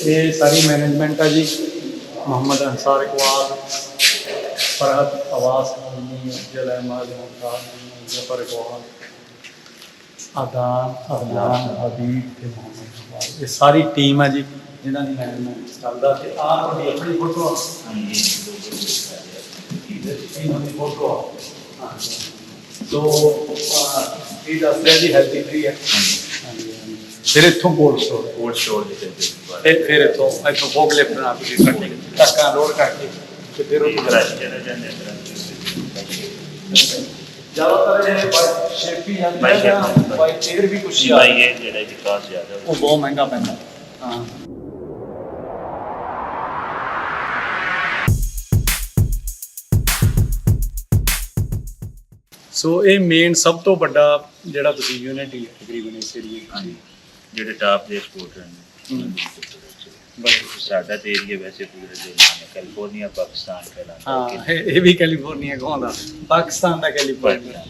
ਇਹ ਸਾਰੀ ਮੈਨੇਜਮੈਂਟ ਆ ਜੀ। ਮੁਹੰਮਦ ਅੰਸਾਰ ਇਕਬਾਲ ਫਰਹਤ ਆਵਾਸ ਜਲੈ ਮਾਲ ਮੁਮਤਾਜ਼ ਜਫਰ ਇਕਬਾਲ ਆਦਾਨ ਅਰਦਾਨ ਹਬੀਬ ਤੇ ਮੁਹੰਮਦ ਇਕਬਾਲ ਇਹ ਸਾਰੀ ਟੀਮ ਆ ਜੀ ਜਿਨ੍ਹਾਂ ਦੀ ਮੈਨੇਜਮੈਂਟ ਚੱਲਦਾ ਤੇ ਆਹ ਤੁਹਾਡੀ ਆਪਣੀ ਫੋਟੋ ਆ। ਇਹਨਾਂ ਦੀ ਫੋਟੋ ਆ। ਹਾਂ ਸੋ ਇਹ ਦੱਸਦੇ ਜੀ ਹੈਲਥੀ ਟ੍ਰੀ ਹੈ ਫਿਰ ਇੱਥੋਂ ਕੋਲਡ ਸਟੋਰ ਕੋਲਡ ਸਟੋਰ ਦੇ ਤੇ ਤੇ ਫਿਰ ਇੱਥੋਂ ਇੱਥੋਂ ਫੋਕ ਲਿਫਟ ਨਾਲ ਤੁਸੀਂ ਕੱਢੀ ਟੱਕਾਂ ਲੋਡ ਕਰਕੇ ਤੇ ਫਿਰ ਉਹ ਕਰਾਚੀ ਚਲੇ ਜਾਂਦੇ ਆ ਜ਼ਿਆਦਾਤਰ ਇਹ ਬਾਈ ਸ਼ੇਪੀ ਜਾਂਦੇ ਬਾਈ ਆ ਜਾਂ ਸ਼ੇਪ। ਬਾਈ ਟੇਰ ਵੀ ਕੁਛ ਜੀ ਆ। ਭਾਈ ਇਹ ਜਿਹੜਾ ਵਿਕਾਸ ਜ਼ਿਆਦਾ ਉਹ ਬਹੁਤ ਮਹਿੰਗਾ ਪੈਂਦਾ। ਹਾਂ। ਸੋ ਇਹ ਮੇਨ ਸਭ ਤੋਂ ਵੱਡਾ ਜਿਹੜਾ ਤੁਸੀਂ ਯੂਨਿਟ ਹੀ ਤਕਰੀਬਨ ਇਸ ਏਰੀਏ ਹਾਂਜੀ। ਜਿਹੜੇ ਟਾਪ ਦੇ ਐਕਸਪੋਰਟਰ ਨੇ ਬਸ ਸਾਡਾ ਤੇ ਏਰੀਆ ਵੈਸੇ ਪੂਰੇ ਜੋ ਹੈ ਕੈਲੀਫੋਰਨੀਆ ਪਾਕਿਸਤਾਨ ਕਹਿਲਾਉਂਦਾ ਹਾਂ ਇਹ ਇਹ ਵੀ ਕੈਲੀਫੋਰਨੀਆ ਕਹਾਉਂਦਾ ਪਾਕਿਸਤਾਨ ਦਾ ਕੈਲੀਫੋਰਨੀਆ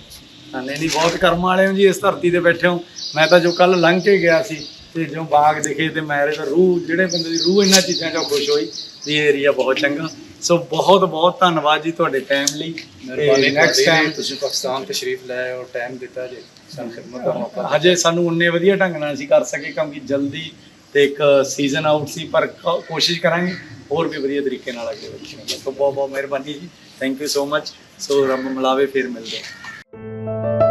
ਹਾਂ ਨਹੀਂ ਨਹੀਂ ਬਹੁਤ ਕਰਮ ਵਾਲੇ ਹੋ ਜੀ ਇਸ ਧਰਤੀ ਤੇ ਬੈਠੇ ਹੋ। ਮੈਂ ਤਾਂ ਜੋ ਕੱਲ ਲੰਘ ਕੇ ਗਿਆ ਸੀ ਤੇ ਜੋ ਬਾਗ ਦਿਖੇ ਤੇ ਮੇਰੇ ਤਾਂ ਰੂਹ ਜਿਹੜੇ ਬੰਦੇ ਦੀ ਰੂਹ ਇਹਨਾਂ ਚੀਜ਼ਾਂ 'ਚੋਂ ਖੁਸ਼ ਹੋਈ ਵੀ ਇਹ ਏਰੀਆ ਬਹੁਤ ਚੰਗਾ। ਸੋ ਬਹੁਤ ਬਹੁਤ ਧੰਨਵਾਦ ਜੀ ਤੁਹਾਡੇ ਟਾਈਮ ਲਈ। ਮਿਹਰਬਾਨੀ ਨੈਕਸਟ ਤੁਹਾਡੀ ਟਾਈਮ ਤੁਸੀਂ ਪਾਕਿਸਤਾਨ ਤਸ਼ਰੀਫ ਲੈ ਆਏ ਔਰ ਟਾਈਮ ਦਿੱਤਾ ਜੀ। ਸਾਨੂੰ ਖਿਦਮਤ ਦਾ ਮੌਕਾ ਹਜੇ ਸਾਨੂੰ ਉਨੇ ਵਧੀਆ ਢੰਗ ਨਾਲ ਅਸੀਂ ਕਰ ਸਕੇ ਕਿਉਂਕਿ ਜਲਦੀ ਤੇ ਇੱਕ ਸੀਜ਼ਨ ਆਊਟ ਸੀ, ਪਰ ਕੋਸ਼ਿਸ਼ ਕਰਾਂਗੇ ਹੋਰ ਵੀ ਵਧੀਆ ਤਰੀਕੇ ਨਾਲ ਅੱਗੇ ਵਧਣਾ ਸੋ ਬਹੁਤ ਬਹੁਤ ਮਿਹਰਬਾਨੀ ਜੀ। ਥੈਂਕ ਯੂ ਸੋ ਮੱਚ ਸੋ ਰੱਬ ਮਿਲਾਵੇ, ਫਿਰ ਮਿਲਦੇ ਹਾਂ।